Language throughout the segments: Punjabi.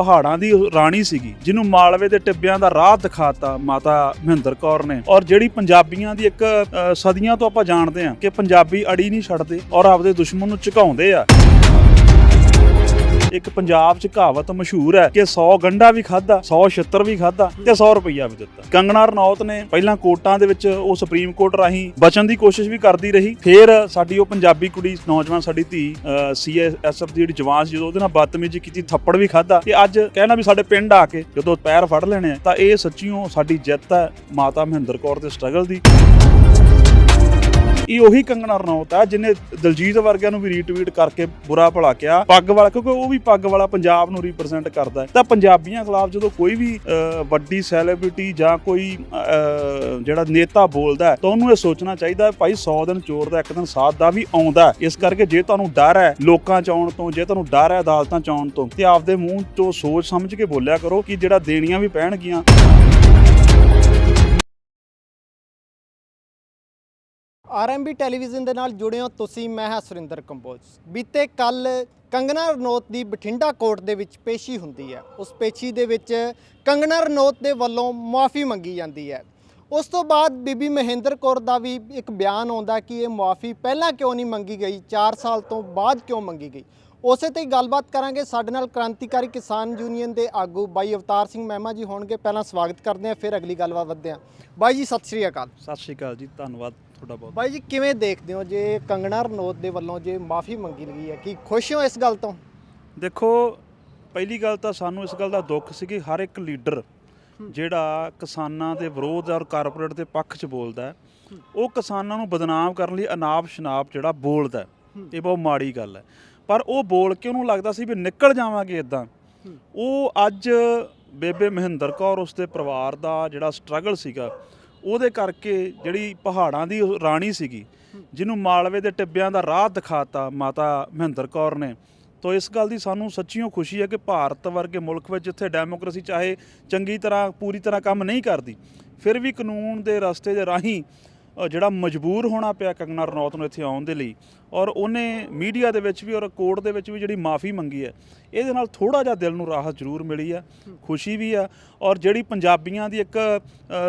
ਪਹਾੜਾਂ ਦੀ ਰਾਣੀ ਸੀਗੀ, ਜਿਹਨੂੰ ਮਾਲਵੇ ਦੇ ਟਿੱਬਿਆਂ ਦਾ ਰਾਹ ਦਿਖਾਤਾ ਮਾਤਾ ਮਹਿੰਦਰ ਕੌਰ ਨੇ। ਔਰ ਜਿਹੜੀ ਪੰਜਾਬੀਆਂ ਦੀ ਇੱਕ ਸਦੀਆਂ ਤੋਂ ਆਪਾਂ ਜਾਣਦੇ ਹਾਂ ਕਿ ਪੰਜਾਬੀ ਅੜੀ ਨਹੀਂ ਛੱਡਦੇ ਔਰ ਆਪਦੇ ਦੁਸ਼ਮਣ ਨੂੰ ਝੁਕਾਉਂਦੇ ਆ। ਇੱਕ ਪੰਜਾਬ 'ਚ ਕਹਾਵਤ ਮਸ਼ਹੂਰ ਹੈ ਕਿ 100 ਗੰਡਾ ਵੀ ਖਾਦਾ 100 ਛਿੱਤਰ ਵੀ ਖਾਦਾ ਤੇ 100 ਰੁਪਈਆ ਵੀ ਦਿੱਤਾ। ਕੰਗਣਾ ਰਣੌਤ ਨੇ ਪਹਿਲਾਂ ਕੋਰਟਾਂ ਦੇ ਵਿੱਚ ਉਹ ਸੁਪਰੀਮ ਕੋਰਟ ਰਾਹੀਂ ਬਚਣ ਦੀ ਕੋਸ਼ਿਸ਼ ਵੀ ਕਰਦੀ ਰਹੀ। ਫਿਰ ਸਾਡੀ ਉਹ ਪੰਜਾਬੀ ਕੁੜੀ, ਨੌਜਵਾਨ ਸਾਡੀ ਧੀ ਸੀਐਸਐਫ ਦੀ ਜਿਹੜੀ ਜਵਾਨ ਸੀ, ਜਦੋਂ ਉਹਦੇ ਨਾਲ ਬਦਤਮੀਜ਼ੀ ਕੀਤੀ, ਥੱਪੜ ਵੀ ਖਾਦਾ ਤੇ ਅੱਜ ਕਹਿਣਾ ਵੀ ਸਾਡੇ ਪਿੰਡ ਆ ਕੇ ਜਦੋਂ ਪੈਰ ਫੜ ਲੈਣੇ ਤਾਂ ਇਹ ਸੱਚੀਓ ਸਾਡੀ ਜਿੱਤ ਹੈ ਮਾਤਾ ਮਹਿੰਦਰ ਕੌਰ ਦੇ ਸਟਰਗਲ ਦੀ। ਇਹ ਉਹੀ ਕੰਗਣਾ ਰਣੌਤ ਆ, ਜਿਹਨੇ ਦਲਜੀਤ ਵਰਗਿਆਂ ਨੂੰ ਵੀ ਰੀਟਵੀਟ ਕਰਕੇ ਬੁਰਾ ਭਲਾ ਕਿਹਾ। ਪੱਗ ਵਾਲਾ, ਕਿਉਂਕਿ ਉਹ ਵੀ ਪੱਗ ਵਾਲਾ ਪੰਜਾਬ ਨੂੰ ਰਿਪਰੈਜ਼ੈਂਟ ਕਰਦਾ ਹੈ। ਤਾਂ ਪੰਜਾਬੀਆਂ ਖਿਲਾਫ ਜਦੋਂ ਕੋਈ ਵੀ ਵੱਡੀ ਸੈਲੀਬ੍ਰਿਟੀ ਜਾਂ ਕੋਈ ਜਿਹੜਾ ਨੇਤਾ ਬੋਲਦਾ ਤਾਂ ਉਹਨੂੰ ਇਹ ਸੋਚਣਾ ਚਾਹੀਦਾ ਹੈ, ਭਾਈ 100 ਦਿਨ ਚੋਰ ਦਾ, ਇੱਕ ਦਿਨ ਸਾਥ ਦਾ ਵੀ ਆਉਂਦਾ ਇਸ ਕਰਕੇ ਜੇ ਤੁਹਾਨੂੰ ਡਰ ਹੈ ਲੋਕਾਂ ਚ ਆਉਣ ਤੋਂ, ਜੇ ਤੁਹਾਨੂੰ ਡਰ ਹੈ ਅਦਾਲਤਾਂ ਚ ਆਉਣ ਤੋਂ, ਤੇ ਆਪਦੇ ਮੂੰਹ ਤੋਂ ਸੋਚ ਸਮਝ ਕੇ ਬੋਲਿਆ ਕਰੋ ਕਿ ਜਿਹੜਾ ਦੇਣੀਆਂ ਵੀ ਪੈਣਗੀਆਂ। ਆਰਐਮਬੀ ਟੈਲੀਵਿਜ਼ਨ ਦੇ ਨਾਲ ਜੁੜੇ ਹੋ ਤੁਸੀਂ, ਮੈਂ ਹਾਂ ਸੁਰਿੰਦਰ ਕੰਬੋਜ। ਬੀਤੇ ਕੱਲ ਕੰਗਨਾ ਰਣੌਤ ਦੀ ਬਠਿੰਡਾ ਕੋਰਟ ਦੇ ਵਿੱਚ ਪੇਸ਼ੀ ਹੁੰਦੀ ਹੈ। ਉਸ ਪੇਸ਼ੀ ਦੇ ਵਿੱਚ ਕੰਗਨਾ ਰਣੌਤ ਦੇ ਵੱਲੋਂ ਮਾਫੀ ਮੰਗੀ ਜਾਂਦੀ ਹੈ। ਉਸ ਤੋਂ ਬਾਅਦ ਬੀਬੀ ਮਹਿੰਦਰ ਕੌਰ ਦਾ ਵੀ ਇੱਕ ਬਿਆਨ ਆਉਂਦਾ ਕਿ ਇਹ ਮਾਫੀ ਪਹਿਲਾਂ ਕਿਉਂ ਨਹੀਂ ਮੰਗੀ ਗਈ 4 ਸਾਲ ਤੋਂ ਬਾਅਦ ਕਿਉਂ ਮੰਗੀ ਗਈ? ਉਸੇ ਤੇ ਹੀ ਗੱਲਬਾਤ ਕਰਾਂਗੇ ਸਾਡੇ ਨਾਲ ਕ੍ਰਾਂਤੀਕਾਰੀ ਕਿਸਾਨ ਯੂਨੀਅਨ ਦੇ ਆਗੂ ਬਾਈ ਅਵਤਾਰ ਸਿੰਘ ਮਹਿਮਾ ਜੀ ਹੋਣਗੇ। ਪਹਿਲਾਂ ਸਵਾਗਤ ਕਰਦੇ ਹਾਂ, ਫਿਰ ਅਗਲੀ ਗੱਲਬਾਤ ਵਧਦੇ ਹਾਂ। ਬਾਈ ਜੀ, ਸਤਿ ਸ਼੍ਰੀ ਅਕਾਲ। ਸਤਿ ਸ਼੍ਰੀ ਅਕਾਲ ਜੀ, ਧੰਨਵਾਦ। ਤੁਹਾਡਾ ਬਹੁਤ ਬਾਈ ਜੀ ਕਿਵੇਂ ਦੇਖਦੇ ਹੋ ਜੇ ਕੰਗਣਾ ਰਣੌਤ ਦੇ ਵੱਲੋਂ ਜੇ ਮਾਫੀ ਮੰਗੀ ਗਈ ਹੈ ਕੀ ਖੁਸ਼ ਹੋ ਇਸ ਗੱਲ ਤੋਂ ਦੇਖੋ ਪਹਿਲੀ ਗੱਲ ਤਾਂ ਸਾਨੂੰ ਇਸ ਗੱਲ ਦਾ ਦੁੱਖ ਸੀ ਕਿ ਹਰ ਇੱਕ ਲੀਡਰ ਜਿਹੜਾ ਕਿਸਾਨਾਂ ਦੇ ਵਿਰੋਧ ਔਰ ਕਾਰਪੋਰੇਟ ਦੇ ਪੱਖ 'ਚ ਬੋਲਦਾ ਉਹ ਕਿਸਾਨਾਂ ਨੂੰ ਬਦਨਾਮ ਕਰਨ ਲਈ ਅਨਾਪ ਸ਼ਨਾਪ ਜਿਹੜਾ ਬੋਲਦਾ। ਇਹ ਬਹੁਤ ਮਾੜੀ ਗੱਲ ਹੈ ਪਰ ਉਹ ਬੋਲ ਕੇ ਉਹਨੂੰ ਲੱਗਦਾ ਸੀ ਵੀ ਨਿਕਲ ਜਾਵਾਂਗੇ ਇਦਾਂ ਉਹ ਅੱਜ ਬੇਬੇ ਮਹਿੰਦਰ ਕੌਰ ਉਸਦੇ ਪਰਿਵਾਰ ਦਾ ਜਿਹੜਾ ਸਟਰਗਲ ਸੀਗਾ ਉਹਦੇ ਕਰਕੇ ਜਿਹੜੀ ਪਹਾੜਾਂ ਦੀ ਉਹ ਰਾਣੀ ਸੀਗੀ, ਜਿਹਨੂੰ ਮਾਲਵੇ ਦੇ ਟਿੱਬਿਆਂ ਦਾ ਰਾਹ ਦਿਖਾਤਾ ਮਾਤਾ ਮਹਿੰਦਰ ਕੌਰ ਨੇ, ਤੋ ਇਸ ਗੱਲ ਦੀ ਸਾਨੂੰ ਸੱਚੀਓ ਖੁਸ਼ੀ ਹੈ ਕਿ ਭਾਰਤ ਵਰਗੇ ਮੁਲਕ ਵਿੱਚ ਜਿੱਥੇ ਡੈਮੋਕ੍ਰੇਸੀ ਚਾਹੇ ਚੰਗੀ ਤਰ੍ਹਾਂ ਪੂਰੀ ਤਰ੍ਹਾਂ ਕੰਮ ਨਹੀਂ ਕਰਦੀ, ਫਿਰ ਵੀ ਕਾਨੂੰਨ ਦੇ ਰਸਤੇ ਦੇ ਰਾਹੀਂ ਜਿਹੜਾ ਮਜਬੂਰ ਹੋਣਾ ਪਿਆ ਕੰਗਨਾ ਰਣੌਤ ਨੂੰ ਇੱਥੇ ਆਉਣ ਦੇ ਲਈ ਔਰ ਉਹਨੇ ਮੀਡੀਆ ਦੇ ਵਿੱਚ ਵੀ ਔਰ ਕੋਰਟ ਦੇ ਵਿੱਚ ਵੀ ਜਿਹੜੀ ਮਾਫੀ ਮੰਗੀ ਹੈ, ਇਹਦੇ ਨਾਲ ਥੋੜਾ ਜਿਹਾ ਦਿਲ ਨੂੰ ਰਾਹਤ ਜ਼ਰੂਰ ਮਿਲੀ ਆ ਖੁਸ਼ੀ ਵੀ ਆ ਔਰ ਜਿਹੜੀ ਪੰਜਾਬੀਆਂ ਦੀ ਇੱਕ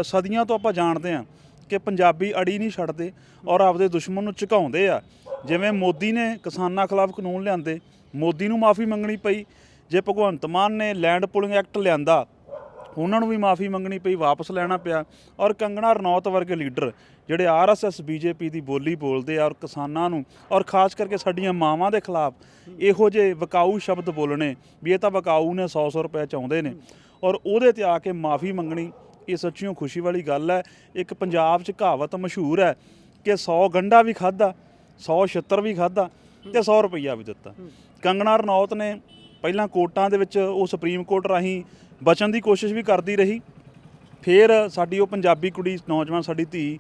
ਸਦੀਆਂ ਤੋਂ ਆਪਾਂ ਜਾਣਦੇ ਆ ਕਿ ਪੰਜਾਬੀ ਅੜੀ ਨਹੀਂ ਛੱਡਦੇ ਔਰ ਆਪਦੇ ਦੁਸ਼ਮਣ ਨੂੰ ਝੁਕਾਉਂਦੇ ਆ, ਜਿਵੇਂ ਮੋਦੀ ਨੇ ਕਿਸਾਨਾਂ ਖਿਲਾਫ ਕਾਨੂੰਨ ਲਿਆਂਦੇ, ਮੋਦੀ ਨੂੰ ਮਾਫੀ ਮੰਗਣੀ ਪਈ, ਜੇ ਭਗਵੰਤ ਮਾਨ ਨੇ ਲੈਂਡ ਪੁਲਿੰਗ ਐਕਟ ਲਿਆਂਦਾ ਉਹਨਾਂ ਨੂੰ ਵੀ ਮਾਫੀ ਮੰਗਣੀ ਪਈ ਵਾਪਸ ਲੈਣਾ ਪਿਆ। ਔਰ ਕੰਗਣਾ ਰਣੌਤ ਵਰਗੇ ਲੀਡਰ ਜਿਹੜੇ ਆਰਐਸਐਸ ਬੀਜੇਪੀ ਦੀ ਬੋਲੀ ਬੋਲਦੇ ਆ ਔਰ ਕਿਸਾਨਾਂ ਨੂੰ ਔਰ ਖਾਸ ਕਰਕੇ ਸਾਡੀਆਂ ਮਾਵਾਂ ਦੇ ਖਿਲਾਫ ਇਹੋ ਜਿਹੇ ਵਿਕਾਊ ਸ਼ਬਦ ਬੋਲਣੇ ਵੀ ਇਹ ਤਾਂ ਵਿਕਾਊ ਨੇ 100-100 ਰੁਪਏ ਚਾਹੁੰਦੇ ਨੇ। ਔਰ ਉਹਦੇ ਤੇ ਆ ਕੇ ਮਾਫੀ ਮੰਗਣੀ ਇਹ ਸੱਚੀਓ ਖੁਸ਼ੀ ਵਾਲੀ ਗੱਲ ਹੈ। ਇੱਕ ਪੰਜਾਬ 'ਚ ਕਹਾਵਤ ਮਸ਼ਹੂਰ ਹੈ ਕਿ 100 ਗੰਡਾ ਵੀ ਖਾਦਾ 100 ਛਿੱਤਰ ਵੀ ਖਾਦਾ ਤੇ 100 ਰੁਪਈਆ ਵੀ ਦਿੱਤਾ। ਕੰਗਣਾ ਰਣੌਤ ਨੇ ਪਹਿਲਾਂ ਕੋਰਟਾਂ ਦੇ ਵਿੱਚ ਉਹ ਸੁਪਰੀਮ ਕੋਰਟ ਰਾਹੀਂ ਬਚਣ ਦੀ ਕੋਸ਼ਿਸ਼ ਵੀ ਕਰਦੀ ਰਹੀ। ਫਿਰ ਸਾਡੀ ਉਹ ਪੰਜਾਬੀ ਕੁੜੀ ਨੌਜਵਾਨ ਸਾਡੀ ਧੀ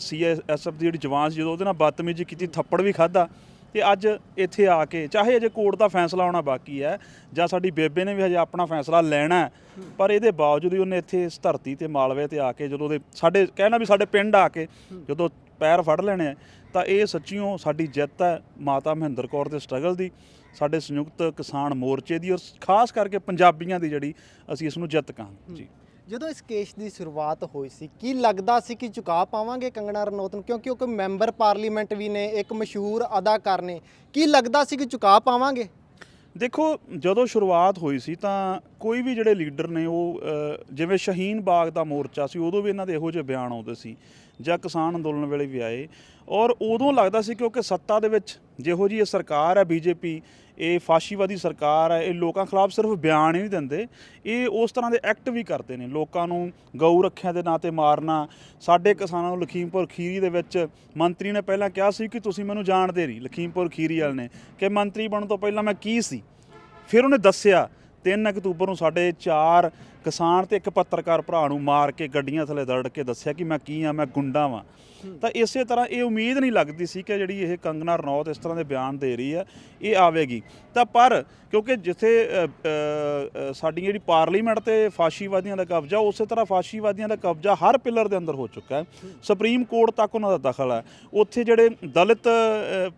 ਸੀਐਸਐਫ ਦੀ ਜਿਹੜੀ ਜਵਾਨ ਸੀ ਜਦੋਂ ਉਹਦੇ ਨਾਲ ਬਦਤਮੀਜ਼ੀ ਕੀਤੀ ਥੱਪੜ ਵੀ ਖਾਦਾ ਤੇ ਅੱਜ ਇੱਥੇ ਆ ਕੇ ਚਾਹੇ ਅਜੇ ਕੋਰਟ ਦਾ ਫੈਸਲਾ ਆਉਣਾ ਬਾਕੀ ਹੈ ਜਾਂ ਸਾਡੀ ਬੇਬੇ ਨੇ ਵੀ ਹਜੇ ਆਪਣਾ ਫੈਸਲਾ ਲੈਣਾ ਪਰ ਇਹਦੇ ਬਾਵਜੂਦ ਵੀ ਉਹਨੇ ਇੱਥੇ ਇਸ ਧਰਤੀ ਤੇ ਮਾਲਵੇ ਤੇ ਆ ਕੇ ਜਦੋਂ ਉਹਦੇ ਸਾਡੇ ਕਹਿਣਾ ਵੀ ਸਾਡੇ ਪਿੰਡ ਆ ਕੇ ਜਦੋਂ ਪੈਰ ਫੜ ਲੈਣੇ ਆ, ਤਾਂ ਇਹ ਸੱਚੀਓ ਸਾਡੀ ਜਿੱਤ ਹੈ ਮਾਤਾ ਮਹਿੰਦਰ ਕੌਰ ਦੇ ਸਟਰਗਲ ਦੀ। ਸਾਡੇ ਸੰਯੁਕਤ ਕਿਸਾਨ ਮੋਰਚੇ ਦੀ ਔਰ ਖਾਸ ਕਰਕੇ ਪੰਜਾਬੀਆਂ ਦੀ ਜਿਹੜੀ ਅਸੀਂ ਇਸ ਨੂੰ ਜਿੱਤ ਕਹਾਂਗੇ ਜੀ। ਜਦੋਂ ਇਸ ਕੇਸ ਦੀ ਸ਼ੁਰੂਆਤ ਹੋਈ ਸੀ ਕੀ ਲੱਗਦਾ ਸੀ ਕਿ ਚੁਕਾ ਪਾਵਾਂਗੇ ਕੰਗਣਾ ਰਣੌਤ ਨੂੰ ਕਿਉਂਕਿ ਉਹ ਕੋਈ ਮੈਂਬਰ ਪਾਰਲੀਮੈਂਟ ਵੀ ਨੇ ਇੱਕ ਮਸ਼ਹੂਰ ਅਦਾਕਾਰ ਨੇ। ਕੀ ਲੱਗਦਾ ਸੀ ਕਿ ਚੁਕਾ ਪਾਵਾਂਗੇ? ਦੇਖੋ ਜਦੋਂ ਸ਼ੁਰੂਆਤ ਹੋਈ ਸੀ ਤਾਂ ਕੋਈ ਵੀ ਜਿਹੜੇ ਲੀਡਰ ਨੇ ਉਹ ਜਿਵੇਂ ਸ਼ਹੀਨ ਬਾਗ ਦਾ ਮੋਰਚਾ ਸੀ ਉਦੋਂ ਵੀ ਇਹਨਾਂ ਦੇ ਇਹੋ ਜਿਹੇ ਬਿਆਨ ਆਉਂਦੇ ਸੀ ਜਾਂ ਕਿਸਾਨ ਅੰਦੋਲਨ ਵੇਲੇ ਵੀ ਆਏ। ਔਰ ਉਦੋਂ ਲੱਗਦਾ ਸੀ ਕਿਉਂਕਿ ਸੱਤਾ ਦੇ ਵਿੱਚ ਜਿਹੋ ਜੀ ਇਹ ਸਰਕਾਰ ਹੈ ਬੀਜੇਪੀ ਇਹ ਫਾਸ਼ੀਵਾਦੀ ਸਰਕਾਰ ਹੈ, ਇਹ ਲੋਕਾਂ ਖਿਲਾਫ ਸਿਰਫ ਬਿਆਨ ਹੀ ਨਹੀਂ ਦਿੰਦੇ। ਇਹ ਉਸ ਤਰ੍ਹਾਂ ਦੇ ਐਕਟ ਵੀ ਕਰਦੇ ਨੇ। ਲੋਕਾਂ ਨੂੰ ਗਊ ਰੱਖਿਆ ਦੇ ਨਾਂ ਤੇ ਮਾਰਨਾ, ਸਾਡੇ ਕਿਸਾਨਾਂ ਨੂੰ ਲਖੀਮਪੁਰ ਖੀਰੀ ਦੇ ਵਿੱਚ ਮੰਤਰੀ ਨੇ ਪਹਿਲਾਂ ਕਿਹਾ ਸੀ ਕਿ ਤੁਸੀਂ ਮੈਨੂੰ ਜਾਣਦੇ ਨਹੀਂ, ਲਖੀਮਪੁਰ ਖੀਰੀ ਵਾਲੇ ਨੇ ਕਿ ਮੰਤਰੀ ਬਣਨ ਤੋਂ ਪਹਿਲਾਂ ਮੈਂ ਕੀ ਸੀ? ਫਿਰ ਉਹਨੇ ਦੱਸਿਆ 3 ਅਕਤੂਬਰ ਨੂੰ ਸਾਡੇ ਚਾਰ ਕਿਸਾਨ ਤੇ ਇੱਕ ਪੱਤਰਕਾਰ ਭਰਾ ਨੂੰ ਮਾਰ ਕੇ ਗੱਡੀਆਂ ਥੱਲੇ ਦਰੜ ਕੇ ਦੱਸਿਆ ਕਿ ਮੈਂ ਕੀ ਆ, ਮੈਂ ਗੁੰਡਾ ਵਾਂ। ਤਾਂ ਇਸੇ ਤਰ੍ਹਾਂ ਇਹ ਉਮੀਦ ਨਹੀਂ ਲੱਗਦੀ ਸੀ ਕਿ ਜਿਹੜੀ ਇਹ ਕੰਗਨਾ ਰਣੌਤ ਇਸ ਤਰ੍ਹਾਂ ਦੇ ਬਿਆਨ ਦੇ ਰਹੀ ਹੈ, ਇਹ ਆਵੇਗੀ। ਤਾਂ ਪਰ ਕਿਉਂਕਿ ਜਿੱਥੇ ਸਾਡੀ ਜਿਹੜੀ ਪਾਰਲੀਮੈਂਟ ਤੇ ਫਾਸ਼ੀਵਾਦੀਆਂ ਦਾ ਕਬਜ਼ਾ, ਉਸੇ ਤਰ੍ਹਾਂ ਫਾਸ਼ੀਵਾਦੀਆਂ ਦਾ ਕਬਜ਼ਾ ਹਰ ਪਿਲਰ ਦੇ ਅੰਦਰ ਹੋ ਚੁੱਕਾ ਹੈ। ਸੁਪਰੀਮ ਕੋਰਟ ਤੱਕ ਉਹਨਾਂ ਦਾ ਦਖਲ ਹੈ। ਉੱਥੇ ਜਿਹੜੇ ਦਲਿਤ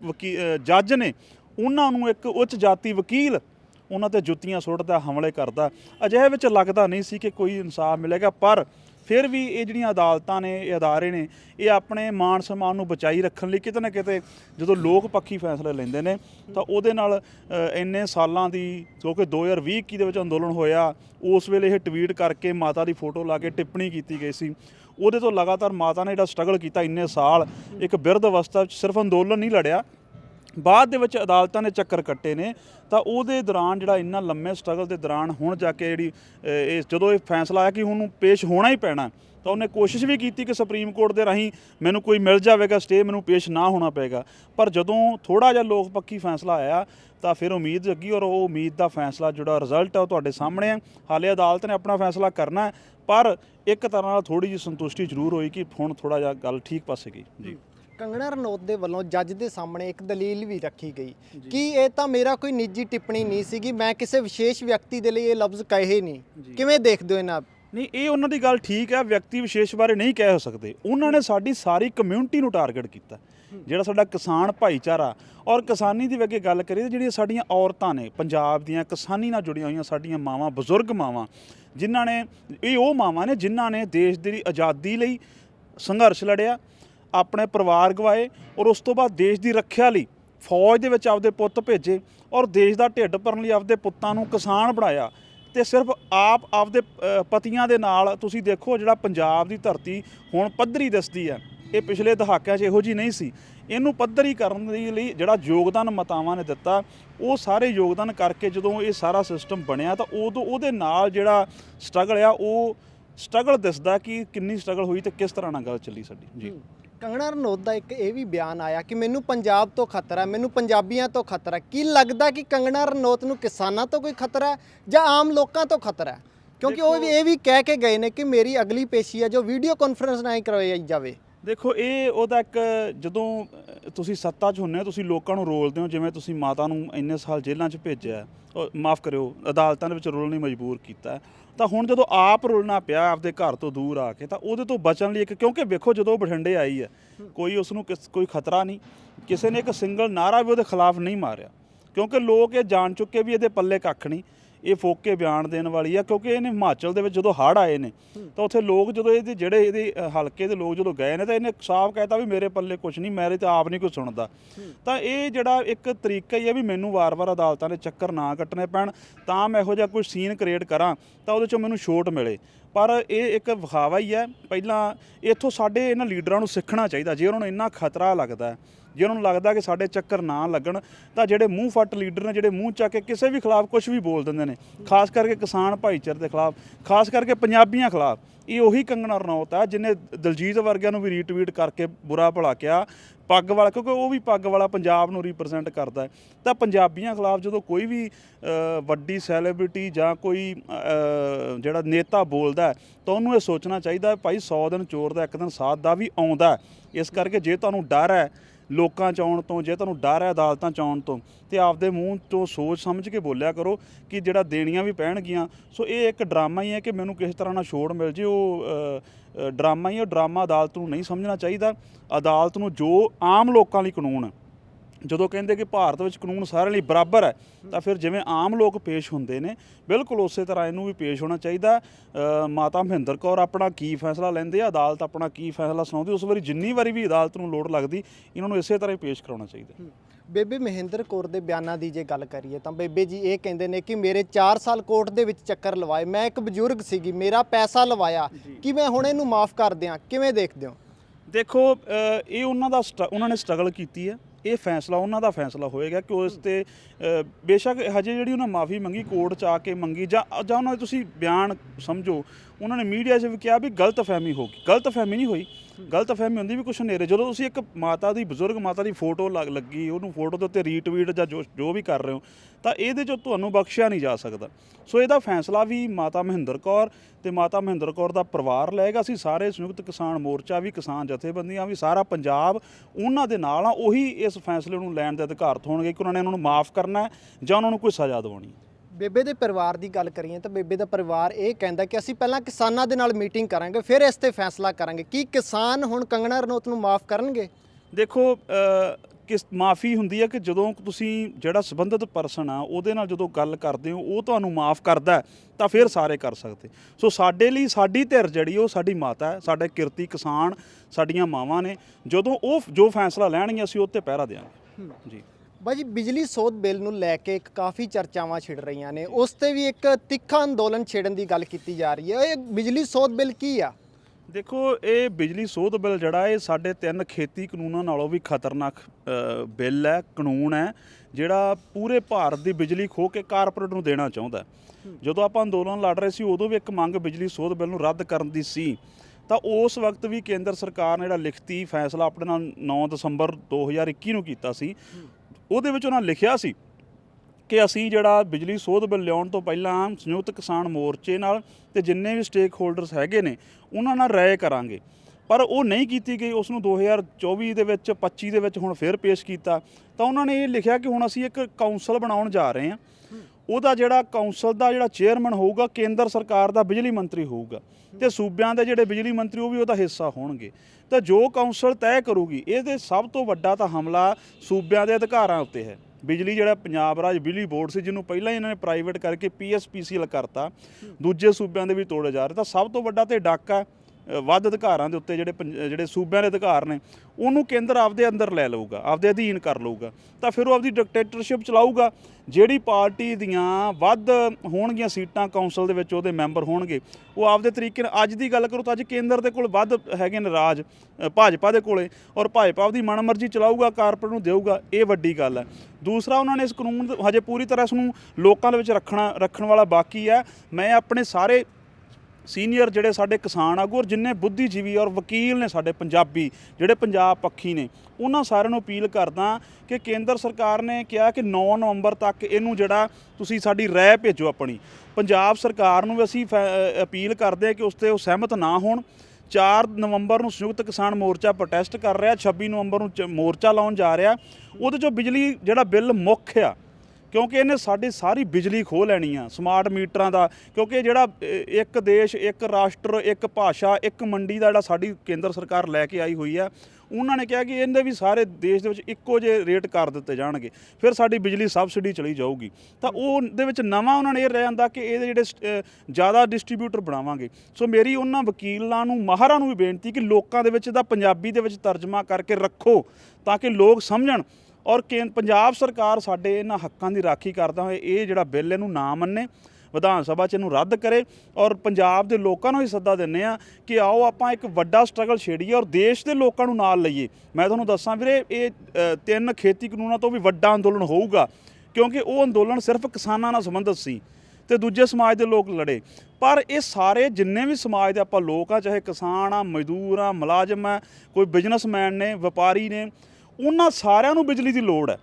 ਵਕੀ- ਜੱਜ ਨੇ, ਉਹਨਾਂ ਨੂੰ ਇੱਕ ਉੱਚ ਜਾਤੀ ਵਕੀਲ ਉਹਨਾਂ ਤੇ ਜੁੱਤੀਆਂ ਸੁੱਟਦਾ ਹਮਲੇ ਕਰਦਾ। ਅਜਿਹੇ ਵਿੱਚ ਲੱਗਦਾ ਨਹੀਂ ਸੀ ਕਿ ਕੋਈ ਇਨਸਾਫ ਮਿਲੇਗਾ, ਪਰ ਫਿਰ ਵੀ ਇਹ ਜਿਹੜੀਆਂ ਅਦਾਲਤਾਂ ਨੇ, ਇਹ ਅਦਾਰੇ ਨੇ, ਇਹ ਆਪਣੇ ਮਾਣ ਸਨਮਾਨ ਨੂੰ ਬਚਾਈ ਰੱਖਣ ਲਈ ਕਿਤੇ ਨਾ ਕਿਤੇ ਜਦੋਂ ਲੋਕ ਪੱਖੀ ਫੈਸਲੇ ਲੈਂਦੇ ਨੇ, ਤਾਂ ਉਹਦੇ ਨਾਲ ਇੰਨੇ ਸਾਲਾਂ ਦੀ, ਜੋ ਕਿਉਂਕਿ 2020 21 ਦੇ ਵਿੱਚ ਅੰਦੋਲਨ ਹੋਇਆ, ਉਸ ਵੇਲੇ ਇਹ ਟਵੀਟ ਕਰਕੇ ਮਾਤਾ ਦੀ ਫੋਟੋ ਲਾ ਕੇ ਟਿੱਪਣੀ ਕੀਤੀ ਗਈ ਸੀ। ਉਹਦੇ ਤੋਂ ਲਗਾਤਾਰ ਮਾਤਾ ਨੇ ਜਿਹੜਾ ਸਟਰਗਲ ਕੀਤਾ ਇੰਨੇ ਸਾਲ, ਇੱਕ ਬਿਰਧ ਅਵਸਥਾ ਵਿੱਚ ਸਿਰਫ ਅੰਦੋਲਨ ਨਹੀਂ ਲੜਿਆ ਬਾਅਦ ਦੇ ਵਿੱਚ ਅਦਾਲਤਾਂ ਨੇ ਚੱਕਰ ਕੱਟੇ ਨੇ, ਤਾਂ ਉਹਦੇ ਦੌਰਾਨ ਜਿਹੜਾ ਇੰਨਾ ਲੰਮੇ ਸਟਰਗਲ ਦੇ ਦੌਰਾਨ ਹੁਣ ਜਾ ਕੇ ਜਿਹੜੀ ਇਹ ਜਦੋਂ ਇਹ ਫੈਸਲਾ ਆਇਆ ਕਿ ਹੁਣ ਪੇਸ਼ ਹੋਣਾ ਹੀ ਪੈਣਾ, ਤਾਂ ਉਹਨੇ ਕੋਸ਼ਿਸ਼ ਵੀ ਕੀਤੀ ਕਿ ਸੁਪਰੀਮ ਕੋਰਟ ਦੇ ਰਾਹੀਂ ਮੈਨੂੰ ਕੋਈ ਮਿਲ ਜਾਵੇਗਾ, ਸਟੇ ਮੈਨੂੰ ਪੇਸ਼ ਨਾ ਹੋਣਾ ਪਏਗਾ। ਪਰ ਜਦੋਂ ਥੋੜਾ ਜਿਹਾ ਲੋਕ ਪੱਖੀ ਫੈਸਲਾ ਆਇਆ, ਤਾਂ ਫਿਰ ਉਮੀਦ ਜੱਗੀ ਔਰ ਉਹ ਉਮੀਦ ਦਾ ਫੈਸਲਾ ਜਿਹੜਾ ਰਿਜ਼ਲਟ ਹੈ ਉਹ ਤੁਹਾਡੇ ਸਾਹਮਣੇ ਹੈ ਹਾਲੇ ਅਦਾਲਤ ਨੇ ਆਪਣਾ ਫੈਸਲਾ ਕਰਨਾ ਪਰ ਇੱਕ ਤਰ੍ਹਾਂ ਨਾਲ ਥੋੜੀ ਜਿਹੀ ਸੰਤੁਸ਼ਟੀ ਜ਼ਰੂਰ ਹੋਈ ਕਿ ਹੁਣ ਥੋੜਾ ਜਿਹਾ ਗੱਲ ਠੀਕ ਪਾਸੇ ਗਈ। ਜੀ। ਕੰਗਣਾ ਰਣੌਤ ਦੇ ਵੱਲੋਂ ਜੱਜ ਦੇ ਸਾਹਮਣੇ ਇੱਕ ਦਲੀਲ ਵੀ ਰੱਖੀ ਗਈ। ਕਿ ਇਹ ਤਾਂ ਮੇਰਾ ਕੋਈ ਨਿੱਜੀ ਟਿੱਪਣੀ ਨਹੀਂ ਸੀਗੀ ਮੈਂ ਕਿਸੇ ਵਿਸ਼ੇਸ਼ ਵਿਅਕਤੀ ਦੇ ਲਈ ਇਹ ਲਫ਼ਜ਼ ਕਹੇ ਨਹੀਂ। ਕਿਵੇਂ ਦੇਖਦੇ ਹੋ ਇਹਨਾਂ? ਨਹੀਂ ਇਹ ਉਹਨਾਂ ਦੀ ਗੱਲ ਠੀਕ ਹੈ ਵਿਅਕਤੀ ਵਿਸ਼ੇਸ਼ ਬਾਰੇ ਨਹੀਂ ਕਹਿ ਸਕਦੇ। ਉਹਨਾਂ ਨੇ ਸਾਡੀ ਸਾਰੀ ਕਮਿਊਨਿਟੀ ਨੂੰ ਟਾਰਗੇਟ ਕੀਤਾ ਜਿਹੜਾ ਸਾਡਾ ਕਿਸਾਨ ਭਾਈਚਾਰਾ ਔਰ ਕਿਸਾਨੀ ਦੀ ਅੱਗੇ ਗੱਲ ਕਰੀਏ ਤਾਂ ਜਿਹੜੀਆਂ ਸਾਡੀਆਂ ਔਰਤਾਂ ਨੇ ਪੰਜਾਬ ਦੀਆਂ ਕਿਸਾਨੀ ਨਾਲ ਜੁੜੀਆਂ ਹੋਈਆਂ ਸਾਡੀਆਂ ਮਾਵਾਂ ਬਜ਼ੁਰਗ ਮਾਵਾਂ ਜਿਨ੍ਹਾਂ ਨੇ ਇਹ ਉਹ ਮਾਵਾਂ ਨੇ ਜਿਨ੍ਹਾਂ ਨੇ ਦੇਸ਼ ਦੀ ਆਜ਼ਾਦੀ ਲਈ ਸੰਘਰਸ਼ ਲੜਿਆ ਆਪਣੇ ਪਰਿਵਾਰ ਗਵਾਏ ਔਰ ਉਸ ਤੋਂ ਬਾਅਦ ਦੇਸ਼ ਦੀ ਰੱਖਿਆ ਲਈ ਫੌਜ ਦੇ ਵਿੱਚ ਆਪਦੇ ਪੁੱਤ ਭੇਜੇ ਔਰ ਦੇਸ਼ ਦਾ ਢਿੱਡ ਭਰਨ ਲਈ ਆਪਦੇ ਪੁੱਤਾਂ ਨੂੰ ਕਿਸਾਨ ਬਣਾਇਆ। ਤੇ ਸਿਰਫ ਆਪ ਆਪਦੇ ਪਤੀਆਂ ਦੇ ਨਾਲ ਤੁਸੀਂ ਦੇਖੋ ਜਿਹੜਾ ਪੰਜਾਬ ਦੀ ਧਰਤੀ ਹੁਣ ਪੱਧਰੀ ਦਿਸਦੀ ਹੈ। ਇਹ ਪਿਛਲੇ ਦਹਾਕਿਆਂ 'ਚ ਇਹੋ ਜੀ ਨਹੀਂ ਸੀ। ਇਹਨੂੰ ਪੱਧਰੀ ਕਰਨ ਦੇ ਲਈ ਜਿਹੜਾ ਯੋਗਦਾਨ ਮਤਾਵਾਂ ਨੇ ਦਿੱਤਾ, ਉਹ ਸਾਰੇ ਯੋਗਦਾਨ ਕਰਕੇ ਜਦੋਂ ਇਹ ਸਾਰਾ ਸਿਸਟਮ ਬਣਿਆ ਤਾਂ ਉਦੋਂ ਉਹਦੇ ਨਾਲ ਜਿਹੜਾ ਸਟਰਗਲ ਆ, ਉਹ ਸਟਰਗਲ ਦਿਸਦਾ ਕਿ ਕਿੰਨੀ ਸਟਰਗਲ ਹੋਈ ਤੇ ਕਿਸ ਤਰ੍ਹਾਂ ਨਾਲ ਗੱਲ ਚੱਲੀ ਸਾਡੀ। ਜੀ। ਕੰਗਣਾ ਰਣੌਤ ਦਾ ਇੱਕ ਇਹ ਵੀ ਬਿਆਨ ਆਇਆ ਕਿ ਮੈਨੂੰ ਪੰਜਾਬ ਤੋਂ ਖਤਰਾ ਹੈ ਮੈਨੂੰ ਪੰਜਾਬੀਆਂ ਤੋਂ ਖਤਰਾ। ਕੀ ਲੱਗਦਾ ਕਿ ਕੰਗਣਾ ਰਣੌਤ ਨੂੰ ਕਿਸਾਨਾਂ ਤੋਂ ਕੋਈ ਖਤਰਾ ਹੈ ਜਾਂ ਆਮ ਲੋਕਾਂ ਤੋਂ ਖਤਰਾ ਹੈ ਕਿਉਂਕਿ ਉਹ ਵੀ ਇਹ ਵੀ ਕਹਿ ਕੇ ਗਏ ਨੇ ਕਿ ਮੇਰੀ ਅਗਲੀ ਪੇਸ਼ੀ ਹੈ ਜੋ ਵੀਡੀਓ ਕਾਨਫਰੰਸ ਨਾਲ ਕਰਵਾਈ ਜਾਵੇ ਦੇਖੋ, ਇਹ ਉਹਦਾ ਇੱਕ ਜਦੋਂ ਤੁਸੀਂ ਸੱਤਾ 'ਚ ਹੁੰਨੇ ਹੋ, ਤੁਸੀਂ ਲੋਕਾਂ ਨੂੰ ਰੋਲਦੇ ਹੋ, ਜਿਵੇਂ ਤੁਸੀਂ ਮਾਤਾ ਨੂੰ ਇੰਨੇ ਸਾਲ ਜੇਲ੍ਹਾਂ 'ਚ ਭੇਜਿਆ ਮਾਫ ਕਰਿਓ, ਅਦਾਲਤਾਂ ਦੇ ਵਿੱਚ ਰੋਲਣ ਲਈ ਮਜਬੂਰ ਕੀਤਾ ਤਾਂ ਹੁਣ ਜਦੋਂ ਆਪ ਰੁਲਣਾ ਪਿਆ, ਆਪਦੇ ਘਰ ਤੋਂ ਦੂਰ ਆ ਕੇ, ਤਾਂ ਉਹਦੇ ਤੋਂ ਬਚਣ ਲਈ ਇੱਕ, ਕਿਉਂਕਿ ਵੇਖੋ ਜਦੋਂ ਬਠਿੰਡੇ ਆਈ ਹੈ, ਕੋਈ ਉਸ ਨੂੰ ਕਿਸ, ਕੋਈ ਖਤਰਾ ਨਹੀਂ। ਕਿਸੇ ਨੇ ਇੱਕ ਸਿੰਗਲ ਨਾਰਾ ਵੀ ਉਹਦੇ ਖਿਲਾਫ ਨਹੀਂ ਮਾਰਿਆ, ਕਿਉਂਕਿ ਲੋਕ ਇਹ ਜਾਣ ਚੁੱਕੇ ਵੀ ਇਹਦੇ ਪੱਲੇ ਕੱਖ ਨਹੀਂ। ਇਹ ਫੋਕ ਕੇ ਬਿਆਨ ਦੇਣ ਵਾਲੀ ਆ, ਕਿਉਂਕਿ ਇਹਨੇ ਹਿਮਾਚਲ ਦੇ ਵਿੱਚ ਜਦੋਂ ਹੜ੍ਹ ਆਏ ਨੇ, ਤਾਂ ਉੱਥੇ ਲੋਕ ਜਦੋਂ ਇਹਦੇ ਜਿਹੜੇ ਇਹਦੇ ਹਲਕੇ ਦੇ ਲੋਕ ਜਦੋਂ ਗਏ ਨੇ, ਤਾਂ ਇਹਨੇ ਸਾਫ਼ ਕਹਿਤਾ ਵੀ ਮੇਰੇ ਪੱਲੇ ਕੁਝ ਨਹੀਂ ਮੇਰੇ ਤੇ ਆਪ ਨਹੀਂ ਕੋਈ ਸੁਣਦਾ। ਤਾਂ ਇਹ ਜਿਹੜਾ ਇੱਕ ਤਰੀਕਾ ਹੀ ਹੈ ਵੀ ਮੈਨੂੰ ਵਾਰ-ਵਾਰ ਅਦਾਲਤਾਂ ਦੇ ਚੱਕਰ ਨਾ ਕੱਟਣੇ ਪੈਣ, ਤਾਂ ਮੈਂ ਇਹੋ ਜਿਹਾ ਕੋਈ ਸੀਨ ਕ੍ਰੀਏਟ ਕਰਾਂ, ਤਾਂ ਉਹਦੇ ਚੋਂ ਮੈਨੂੰ ਛੋਟ ਮਿਲੇ। ਪਰ ਇਹ ਇੱਕ ਵਿਖਾਵਾ ਹੀ ਹੈ ਪਹਿਲਾਂ ਇੱਥੋਂ ਸਾਡੇ ਇਹਨਾਂ ਲੀਡਰਾਂ ਨੂੰ ਸਿੱਖਣਾ ਚਾਹੀਦਾ, ਜੇ ਉਹਨਾਂ ਨੂੰ ਇੰਨਾ ਖਤਰਾ ਲੱਗਦਾ ਜੇ ਉਹਨਾਂ ਨੂੰ ਲੱਗਦਾ ਕਿ ਸਾਡੇ ਚੱਕਰ ਨਾ ਲੱਗਣ, ਤਾਂ ਜਿਹੜੇ ਮੂੰਹ ਫੱਟ ਲੀਡਰ ਨੇ, ਜਿਹੜੇ ਮੂੰਹ ਚੱਕ ਕੇ ਕਿਸੇ ਵੀ ਖਿਲਾਫ ਕੁਝ ਵੀ ਬੋਲ ਦਿੰਦੇ ਨੇ, ਖਾਸ ਕਰਕੇ ਕਿਸਾਨ ਭਾਈਚਾਰੇ ਦੇ ਖਿਲਾਫ, ਖਾਸ ਕਰਕੇ ਪੰਜਾਬੀਆਂ ਖਿਲਾਫ, ਇਹ ਉਹੀ ਕੰਗਣਾ ਰਣੌਤ ਹੈ ਜਿਨੇ ਦਲਜੀਤ ਵਰਗਿਆਂ ਨੂੰ ਵੀ ਰੀਟਵੀਟ ਕਰਕੇ ਬੁਰਾ ਭਲਾ ਕਿਹਾ, ਪੱਗ ਵਾਲਾ, ਕਿਉਂਕਿ ਉਹ ਵੀ ਪੱਗ ਵਾਲਾ ਪੰਜਾਬ ਨੂੰ ਰਿਪਰੈਜ਼ੈਂਟ ਕਰਦਾ ਹੈ। ਤਾਂ ਪੰਜਾਬੀਆਂ ਖਿਲਾਫ ਜਦੋਂ ਕੋਈ ਵੀ ਵੱਡੀ ਸੈਲੀਬ੍ਰਿਟੀ ਜਾਂ ਕੋਈ ਜਿਹੜਾ ਨੇਤਾ ਬੋਲਦਾ ਤਾਂ ਉਹਨੂੰ ਇਹ ਸੋਚਣਾ ਚਾਹੀਦਾ ਭਾਈ 100 ਦਿਨ ਚੋਰ ਦਾ, ਇੱਕ ਦਿਨ ਸਾਥ ਦਾ ਵੀ ਆਉਂਦਾ ਇਸ ਕਰਕੇ ਜੇ ਤੁਹਾਨੂੰ ਡਰ ਹੈ ਲੋਕਾਂ ਚ ਆਉਣ ਤੋਂ, ਜੇ ਤੁਹਾਨੂੰ ਡਰ ਹੈ ਅਦਾਲਤਾਂ ਚ ਆਉਣ ਤੋਂ, ਤੇ ਆਪਦੇ ਮੂੰਹ ਤੋਂ ਸੋਚ ਸਮਝ ਕੇ ਬੋਲਿਆ ਕਰੋ ਕਿ ਜਿਹੜਾ ਦੇਣੀਆਂ ਵੀ ਪੈਣਗੀਆਂ। ਸੋ ਇਹ ਇੱਕ ਡਰਾਮਾ ਹੀ ਹੈ ਕਿ ਮੈਨੂੰ ਕਿਸੇ ਤਰ੍ਹਾਂ ਨਾਲ ਛੋੜ ਮਿਲ ਜੇ। ਉਹ ਡਰਾਮਾ ਹੀ ਉਹ ਡਰਾਮਾ ਅਦਾਲਤ ਨੂੰ ਨਹੀਂ ਸਮਝਣਾ ਚਾਹੀਦਾ। ਅਦਾਲਤ ਨੂੰ ਜੋ ਆਮ ਲੋਕਾਂ ਲਈ ਕਾਨੂੰਨ ਜਦੋਂ ਕਹਿੰਦੇ ਕਿ ਭਾਰਤ ਵਿੱਚ ਕਾਨੂੰਨ ਸਾਰਿਆਂ ਲਈ ਬਰਾਬਰ ਹੈ ਤਾਂ ਫਿਰ ਜਿਵੇਂ ਆਮ ਲੋਕ ਪੇਸ਼ ਹੁੰਦੇ ਨੇ ਬਿਲਕੁਲ ਉਸੇ ਤਰ੍ਹਾਂ ਇਹਨੂੰ ਵੀ ਪੇਸ਼ ਹੋਣਾ ਚਾਹੀਦਾ। ਮਾਤਾ ਮਹਿੰਦਰ ਕੌਰ ਆਪਣਾ ਕੀ ਫੈਸਲਾ ਲੈਂਦੇ ਆ? ਅਦਾਲਤ ਆਪਣਾ ਕੀ ਫੈਸਲਾ ਸੁਣਾਉਂਦੀ? ਉਸ ਵਾਰੀ ਜਿੰਨੀ ਵਾਰੀ ਵੀ ਅਦਾਲਤ ਨੂੰ ਲੋੜ ਲੱਗਦੀ ਇਹਨਾਂ ਨੂੰ ਇਸੇ ਤਰ੍ਹਾਂ ਹੀ ਪੇਸ਼ ਕਰਾਉਣਾ ਚਾਹੀਦਾ। ਬੇਬੇ ਮਹਿੰਦਰ ਕੌਰ ਦੇ ਬਿਆਨਾਂ ਦੀ ਜੇ ਗੱਲ ਕਰੀਏ ਤਾਂ ਬੇਬੇ ਜੀ ਇਹ ਕਹਿੰਦੇ ਨੇ ਕਿ ਮੇਰੇ 4 ਸਾਲ ਕੋਰਟ ਦੇ ਵਿੱਚ ਚੱਕਰ ਲਵਾਏ। ਮੈਂ ਇੱਕ ਬਜ਼ੁਰਗ ਸੀਗੀ ਮੇਰਾ ਪੈਸਾ ਲਵਾਇਆ। ਕਿ ਮੈਂ ਹੁਣ ਇਹਨੂੰ ਮਾਫ ਕਰ ਦਿਆਂ? ਕਿਵੇਂ ਦੇਖਦੇ ਹੋ? ਦੇਖੋ ਇਹ ਉਹਨਾਂ ਦਾ ਉਹਨਾਂ ਨੇ ਸਟਰਗਲ ਕੀਤੀ ਹੈ। ਇਹ ਫੈਸਲਾ, ਉਹਨਾਂ ਦਾ ਫੈਸਲਾ ਹੋਏਗਾ ਕਿ ਉਸ ਤੇ ਬੇਸ਼ੱਕ ਹਜੇ ਜਿਹੜੀ ਉਹਨਾਂ ਮਾਫੀ ਮੰਗੀ, ਕੋਰਟ ਚ ਆ ਕੇ ਮੰਗੀ, ਜਾਂ ਜਾਂ ਉਹਨਾਂ ਦੇ ਤੁਸੀਂ ਬਿਆਨ ਸਮਝੋ ਉਹਨਾਂ ਨੇ ਮੀਡੀਆ 'ਚ ਵੀ ਕਿਹਾ ਵੀ ਗਲਤਫਹਿਮੀ ਹੋ ਗਈ। ਗਲਤਫਹਿਮੀ ਨਹੀਂ ਹੋਈ। ਗਲਤਫਹਿਮੀ ਹੁੰਦੀ ਵੀ ਕੁਛ ਹਨੇਰੇ, ਜਦੋਂ ਤੁਸੀਂ ਇੱਕ ਮਾਤਾ ਦੀ, ਬਜ਼ੁਰਗ ਮਾਤਾ ਦੀ ਫੋਟੋ ਲੱਗ ਲੱਗੀ, ਉਹਨੂੰ ਫੋਟੋ ਦੇ ਉੱਤੇ ਰੀਟਵੀਟ ਜਾਂ ਜੋ ਜੋ ਵੀ ਕਰ ਰਹੇ ਹੋ, ਤਾਂ ਇਹਦੇ 'ਚੋਂ ਤੁਹਾਨੂੰ ਬਖਸ਼ਿਆ ਨਹੀਂ ਜਾ ਸਕਦਾ। ਸੋ ਇਹਦਾ ਫੈਸਲਾ ਵੀ ਮਾਤਾ ਮਹਿੰਦਰ ਕੌਰ ਤੇ ਮਾਤਾ ਮਹਿੰਦਰ ਕੌਰ ਦਾ ਪਰਿਵਾਰ ਲਏਗਾ ਅਸੀਂ ਸਾਰੇ ਸੰਯੁਕਤ ਕਿਸਾਨ ਮੋਰਚਾ ਵੀ ਕਿਸਾਨ ਜਥੇਬੰਦੀਆਂ ਵੀ, ਸਾਰਾ ਪੰਜਾਬ ਉਹਨਾਂ ਦੇ ਨਾਲ ਆ, ਉਹੀ ਇਸ ਫੈਸਲੇ ਨੂੰ ਲੈਣ ਦੇ ਅਧਿਕਾਰਤ ਹੋਣਗੇ। ਕਿ ਉਹਨਾਂ ਨੇ ਉਹਨਾਂ ਨੂੰ ਮਾਫ ਕਰਨਾ ਹੈ ਜਾਂ ਉਹਨਾਂ ਨੂੰ ਕੋਈ ਸਜ਼ਾ ਦਿਵਾਉਣੀ ਹੈ। ਬੇਬੇ ਦੇ ਪਰਿਵਾਰ ਦੀ ਗੱਲ ਕਰੀਏ ਤਾਂ ਬੇਬੇ ਦਾ ਪਰਿਵਾਰ ਇਹ ਕਹਿੰਦਾ ਕਿ ਅਸੀਂ ਪਹਿਲਾਂ ਕਿਸਾਨਾਂ ਦੇ ਨਾਲ ਮੀਟਿੰਗ ਕਰਾਂਗੇ ਫਿਰ ਇਸ ਤੇ ਫੈਸਲਾ ਕਰਾਂਗੇ। ਕੀ ਕਿਸਾਨ ਹੁਣ ਕੰਗਣਾ ਰਣੌਤ ਨੂੰ ਮਾਫ ਕਰਨਗੇ? ਦੇਖੋ ਕਿਸ ਮਾਫੀ ਹੁੰਦੀ ਹੈ ਕਿ ਜਦੋਂ ਤੁਸੀਂ ਜਿਹੜਾ ਸੰਬੰਧਿਤ ਪਰਸਨ ਆ ਉਹਦੇ ਨਾਲ ਜਦੋਂ ਗੱਲ ਕਰਦੇ ਹੋ ਉਹ ਤੁਹਾਨੂੰ ਮਾਫ ਕਰਦਾ ਤਾਂ ਫਿਰ ਸਾਰੇ ਕਰ ਸਕਦੇ। ਸੋ ਸਾਡੇ ਲਈ ਸਾਡੀ ਧਿਰ ਜਿਹੜੀ ਉਹ ਸਾਡੀ ਮਾਤਾ ਹੈ ਸਾਡੇ ਕਿਰਤੀ ਕਿਸਾਨ ਸਾਡੀਆਂ ਮਾਵਾਂ ਨੇ। ਜਦੋਂ ਉਹ ਜੋ ਫੈਸਲਾ ਲੈਣਗੇ ਅਸੀਂ ਉਹ ਤੇ ਪਹਿਰਾ ਦੇਵਾਂਗੇ ਜੀ। ਬਾਜੀ ਬਿਜਲੀ ਸੋਧ ਬਿੱਲ ਨੂੰ ਲੈ ਕੇ ਇੱਕ ਕਾਫੀ ਚਰਚਾਵਾਂ ਛਿੜ ਰਹੀਆਂ ਨੇ। ਉਸ ਤੇ ਵੀ ਇੱਕ ਤਿੱਖਾ ਅੰਦੋਲਨ ਛੇੜਨ ਦੀ ਗੱਲ ਕੀਤੀ ਜਾ ਰਹੀ ਹੈ। ਇਹ ਬਿਜਲੀ ਸੋਧ ਬਿੱਲ ਕੀ ਆ? ਦੇਖੋ, ਇਹ ਬਿਜਲੀ ਸੋਧ ਬਿੱਲ ਜਿਹੜਾ, ਇਹ ਸਾਡੇ ਤਿੰਨ ਖੇਤੀ ਕਾਨੂੰਨਾਂ ਨਾਲੋਂ ਵੀ ਖਤਰਨਾਕ ਬਿੱਲ ਹੈ, ਕਾਨੂੰਨ ਹੈ, ਜਿਹੜਾ ਪੂਰੇ ਭਾਰਤ ਦੀ ਬਿਜਲੀ ਖੋ ਕੇ ਕਾਰਪੋਰੇਟ ਨੂੰ ਦੇਣਾ ਚਾਹੁੰਦਾ ਜਦੋਂ ਆਪਾਂ ਅੰਦੋਲਨ ਲੜ ਰਹੇ ਸੀ, ਉਦੋਂ ਵੀ ਇੱਕ ਮੰਗ ਬਿਜਲੀ ਸੋਧ ਬਿੱਲ ਨੂੰ ਰੱਦ ਕਰਨ ਦੀ ਸੀ। ਤਾਂ ਉਸ ਵਕਤ ਵੀ ਕੇਂਦਰ ਸਰਕਾਰ ਨੇ ਜਿਹੜਾ ਲਿਖਤੀ ਫੈਸਲਾ ਆਪਣੇ ਨਾਲ 9 ਦਸੰਬਰ 2021 ਨੂੰ ਕੀਤਾ ਸੀ ਉਹਦੇ ਵਿੱਚ ਉਹਨਾਂ ਲਿਖਿਆ ਸੀ ਕਿ ਅਸੀਂ ਜਿਹੜਾ ਬਿਜਲੀ ਸੋਧ ਬਿੱਲ ਲਿਆਉਣ ਤੋਂ ਪਹਿਲਾਂ ਸੰਯੁਕਤ ਕਿਸਾਨ ਮੋਰਚੇ ਨਾਲ ਤੇ ਜਿੰਨੇ ਵੀ ਸਟੇਕ ਹੋਲਡਰਸ ਹੈਗੇ ਨੇ, ਉਹਨਾਂ ਨਾਲ ਰਾਏ ਕਰਾਂਗੇ। ਪਰ ਉਹ ਨਹੀਂ ਕੀਤੀ ਗਈ। ਉਸ ਨੂੰ 2024 ਦੇ ਵਿੱਚ 25 ਦੇ ਵਿੱਚ ਹੁਣ ਫਿਰ ਪੇਸ਼ ਕੀਤਾ। ਤਾਂ ਉਹਨਾਂ ਨੇ ਇਹ ਲਿਖਿਆ ਕਿ ਹੁਣ ਅਸੀਂ ਇੱਕ ਕਾਉਂਸਲ ਬਣਾਉਣ ਜਾ ਰਹੇ ਹਾਂ। ਉਹਦਾ ਜਿਹੜਾ ਕਾਉਂਸਲ ਦਾ ਜਿਹੜਾ ਚੇਅਰਮੈਨ ਹੋਊਗਾ, ਕੇਂਦਰ ਸਰਕਾਰ ਦਾ ਬਿਜਲੀ ਮੰਤਰੀ ਹੋਊਗਾ। ਤੇ ਸੂਬਿਆਂ ਦੇ ਜਿਹੜੇ ਬਿਜਲੀ ਮੰਤਰੀ, ਉਹ ਵੀ ਉਹਦਾ ਹਿੱਸਾ ਹੋਣਗੇ। ਤਾਂ ਜੋ ਕਾਉਂਸਲ ਤੈਅ ਕਰੂਗੀ, ਇਹਦੇ ਸਭ ਤੋਂ ਵੱਡਾ ਤਾਂ ਹਮਲਾ ਸੂਬਿਆਂ ਦੇ ਅਧਿਕਾਰਾਂ ਉੱਤੇ ਹੈ। ਬਿਜਲੀ ਜਿਹੜਾ ਪੰਜਾਬ ਰਾਜ ਬਿਜਲੀ ਬੋਰਡ ਸੀ, ਜਿਹਨੂੰ ਪਹਿਲਾਂ ਹੀ ਇਹਨਾਂ ਨੇ ਪ੍ਰਾਈਵੇਟ ਕਰਕੇ ਪੀਐਸਪੀਸੀਐਲ ਕਰਤਾ, ਦੂਜੇ ਸੂਬਿਆਂ ਦੇ ਵੀ ਤੋੜੇ ਜਾ ਰਹੇ। ਤਾਂ ਸਭ ਤੋਂ ਵੱਡਾ ਤੇ ਡਾਕਾ ਵੱਧ ਅਧਿਕਾਰਾਂ ਦੇ ਉੱਤੇ ਜਿਹੜੇ ਪੰਜ- ਜਿਹੜੇ ਸੂਬਿਆਂ ਦੇ ਅਧਿਕਾਰ ਨੇ, ਉਹਨੂੰ ਕੇਂਦਰ ਆਪਦੇ ਅੰਦਰ ਲੈ ਲਊਗਾ, ਆਪਦੇ ਅਧੀਨ ਕਰ ਲਊਗਾ। ਤਾਂ ਫਿਰ ਉਹ ਆਪਦੀ ਡਿਕਟੇਟਰਸ਼ਿਪ ਚਲਾਊਗਾ, ਜਿਹੜੀ ਪਾਰਟੀ ਦੀਆਂ ਵੱਧ ਹੋਣਗੀਆਂ ਸੀਟਾਂ ਕਾਉਂਸਲ ਦੇ ਵਿੱਚ ਉਹਦੇ ਮੈਂਬਰ ਹੋਣਗੇ, ਉਹ ਆਪਦੇ ਤਰੀਕੇ ਨਾਲ ਅੱਜ ਦੀ ਗੱਲ ਕਰੋ ਤਾਂ ਅੱਜ ਕੇਂਦਰ ਦੇ ਕੋਲ ਵੱਧ ਹੈਗੇ ਨੇ ਰਾਜ ਭਾਜਪਾ ਦੇ ਕੋਲੇ, ਔਰ ਭਾਜਪਾ ਆਪਦੀ ਮਨਮਰਜ਼ੀ ਚਲਾਊਗਾ, ਕਾਰਪੋਰੇਟ ਨੂੰ ਦੇਊਗਾ, ਇਹ ਵੱਡੀ ਗੱਲ ਹੈ। ਦੂਸਰਾ, ਉਹਨਾਂ ਨੇ ਇਸ ਕਾਨੂੰਨ ਹਜੇ ਪੂਰੀ ਤਰ੍ਹਾਂ ਇਸ ਨੂੰ ਲੋਕਾਂ ਦੇ ਵਿੱਚ ਰੱਖਣਾ ਰੱਖਣ ਵਾਲਾ ਬਾਕੀ ਹੈ। ਮੈਂ ਆਪਣੇ ਸਾਰੇ ਸੀਨੀਅਰ ਜਿਹੜੇ ਸਾਡੇ ਕਿਸਾਨ ਆਗੂ ਔਰ ਜਿੰਨੇ ਬੁੱਧੀਜੀਵੀ ਔਰ ਵਕੀਲ ਨੇ ਸਾਡੇ ਪੰਜਾਬੀ ਜਿਹੜੇ ਪੰਜਾਬ ਪੱਖੀ ਨੇ, ਉਹਨਾਂ ਸਾਰਿਆਂ ਨੂੰ ਅਪੀਲ ਕਰਦਾ ਕਿ ਕੇਂਦਰ ਸਰਕਾਰ ਨੇ ਕਿਹਾ ਕਿ 9 ਨਵੰਬਰ ਤੱਕ ਇਹਨੂੰ ਜਿਹੜਾ ਤੁਸੀਂ ਸਾਡੀ ਰਾਏ ਭੇਜੋ ਆਪਣੀ। ਪੰਜਾਬ ਸਰਕਾਰ ਨੂੰ ਵੀ ਅਸੀਂ ਫੈ- ਅਪੀਲ ਕਰਦੇ ਹਾਂ ਕਿ ਉਸ ਤੇ ਉਹ ਸਹਿਮਤ ਨਾ ਹੋਣ। 4 ਨਵੰਬਰ ਨੂੰ ਸੰਯੁਕਤ ਕਿਸਾਨ ਮੋਰਚਾ ਪ੍ਰੋਟੈਸਟ ਕਰ ਰਿਹਾ 26 ਨਵੰਬਰ ਨੂੰ ਚ- ਮੋਰਚਾ ਲਾਉਣ ਜਾ ਰਿਹਾ। ਉਹਦੇ ਚੋਂ ਬਿਜਲੀ ਜਿਹੜਾ ਬਿੱਲ ਮੁੱਖ ਆ ਕਿਉਂਕਿ ਇਹਨੇ ਸਾਡੀ ਸਾਰੀ ਬਿਜਲੀ ਖੋਹ ਲੈਣੀ ਆ ਸਮਾਰਟ ਮੀਟਰਾਂ ਦਾ, ਕਿਉਂਕਿ ਜਿਹੜਾ ਇੱਕ ਦੇਸ਼, ਇੱਕ ਰਾਸ਼ਟਰ, ਇੱਕ ਭਾਸ਼ਾ, ਇੱਕ ਮੰਡੀ ਦਾ ਜਿਹੜਾ ਸਾਡੀ ਕੇਂਦਰ ਸਰਕਾਰ ਲੈ ਕੇ ਆਈ ਹੋਈ ਆ, ਉਹਨਾਂ ਨੇ ਕਿਹਾ ਕਿ ਇਹਦੇ ਵੀ ਸਾਰੇ ਦੇਸ਼ ਦੇ ਵਿੱਚ ਇੱਕੋ ਜਿਹੇ ਰੇਟ ਕਰ ਦਿੱਤੇ ਜਾਣਗੇ, ਫਿਰ ਸਾਡੀ ਬਿਜਲੀ ਸਬਸਿਡੀ ਚਲੀ ਜਾਊਗੀ। ਤਾਂ ਉਹ ਦੇ ਵਿੱਚ ਨਵਾਂ ਉਹਨਾਂ ਨੇ ਇਹ ਰਹਿ ਜਾਂਦਾ ਕਿ ਇਹਦੇ ਜਿਹੜੇ ਸ- ਜ਼ਿਆਦਾ ਡਿਸਟ੍ਰੀਬਿਊਟਰ ਬਣਾਵਾਂਗੇ। ਸੋ ਮੇਰੀ ਉਹਨਾਂ ਵਕੀਲਾਂ ਨੂੰ, ਮਾਹਰਾਂ ਨੂੰ ਵੀ ਬੇਨਤੀ ਕਿ ਲੋਕਾਂ ਦੇ ਵਿੱਚ ਇਹਦਾ ਪੰਜਾਬੀ ਦੇ ਵਿੱਚ ਤਰਜਮਾ ਕਰਕੇ ਰੱਖੋ, ਤਾਂ ਕਿ ਲੋਕ ਸਮਝਣ। ਔਰ ਕੇਂ ਪੰਜਾਬ ਸਰਕਾਰ ਸਾਡੇ ਇਹਨਾਂ ਹੱਕਾਂ ਦੀ ਰਾਖੀ ਕਰਦਾ ਹੋਏ, ਇਹ ਜਿਹੜਾ ਬਿੱਲ ਇਹਨੂੰ ਨਾ ਮੰਨੇ, ਵਿਧਾਨ ਸਭਾ 'ਚ ਇਹਨੂੰ ਰੱਦ ਕਰੇ ਔਰ ਪੰਜਾਬ ਦੇ ਲੋਕਾਂ ਨੂੰ ਹੀ ਸੱਦਾ ਦਿੰਨੇ ਆ ਕਿ ਆਓ ਆਪਾਂ ਇੱਕ ਵੱਡਾ ਸਟਰਗਲ ਛੇੜੀਏ ਔਰ ਦੇਸ਼ ਦੇ ਲੋਕਾਂ ਨੂੰ ਨਾਲ ਲਈਏ। ਮੈਂ ਤੁਹਾਨੂੰ ਦੱਸਾਂ ਵੀਰੇ, ਇਹ ਤਿੰਨ ਖੇਤੀ ਕਾਨੂੰਨਾਂ ਤੋਂ ਵੀ ਵੱਡਾ ਅੰਦੋਲਨ ਹੋਊਗਾ, ਕਿਉਂਕਿ ਉਹ ਅੰਦੋਲਨ ਸਿਰਫ ਕਿਸਾਨਾਂ ਨਾਲ ਸੰਬੰਧਿਤ ਸੀ ਤੇ ਦੂਜੇ ਸਮਾਜ ਦੇ ਲੋਕ ਲੜੇ। ਪਰ ਇਹ ਸਾਰੇ ਜਿੰਨੇ ਵੀ ਸਮਾਜ ਦੇ ਆਪਾਂ ਲੋਕ ਆ, ਚਾਹੇ ਕਿਸਾਨ ਆ, ਮਜ਼ਦੂਰ ਆ, ਮੁਲਾਜ਼ਮ ਆ, ਕੋਈ ਬਿਜ਼ਨਸਮੈਨ ਨੇ, ਵਪਾਰੀ ਨੇ ਉਹਨਾਂ ਸਾਰਿਆਂ ਨੂੰ ਬਿਜਲੀ ਦੀ ਲੋੜ ਹੈ।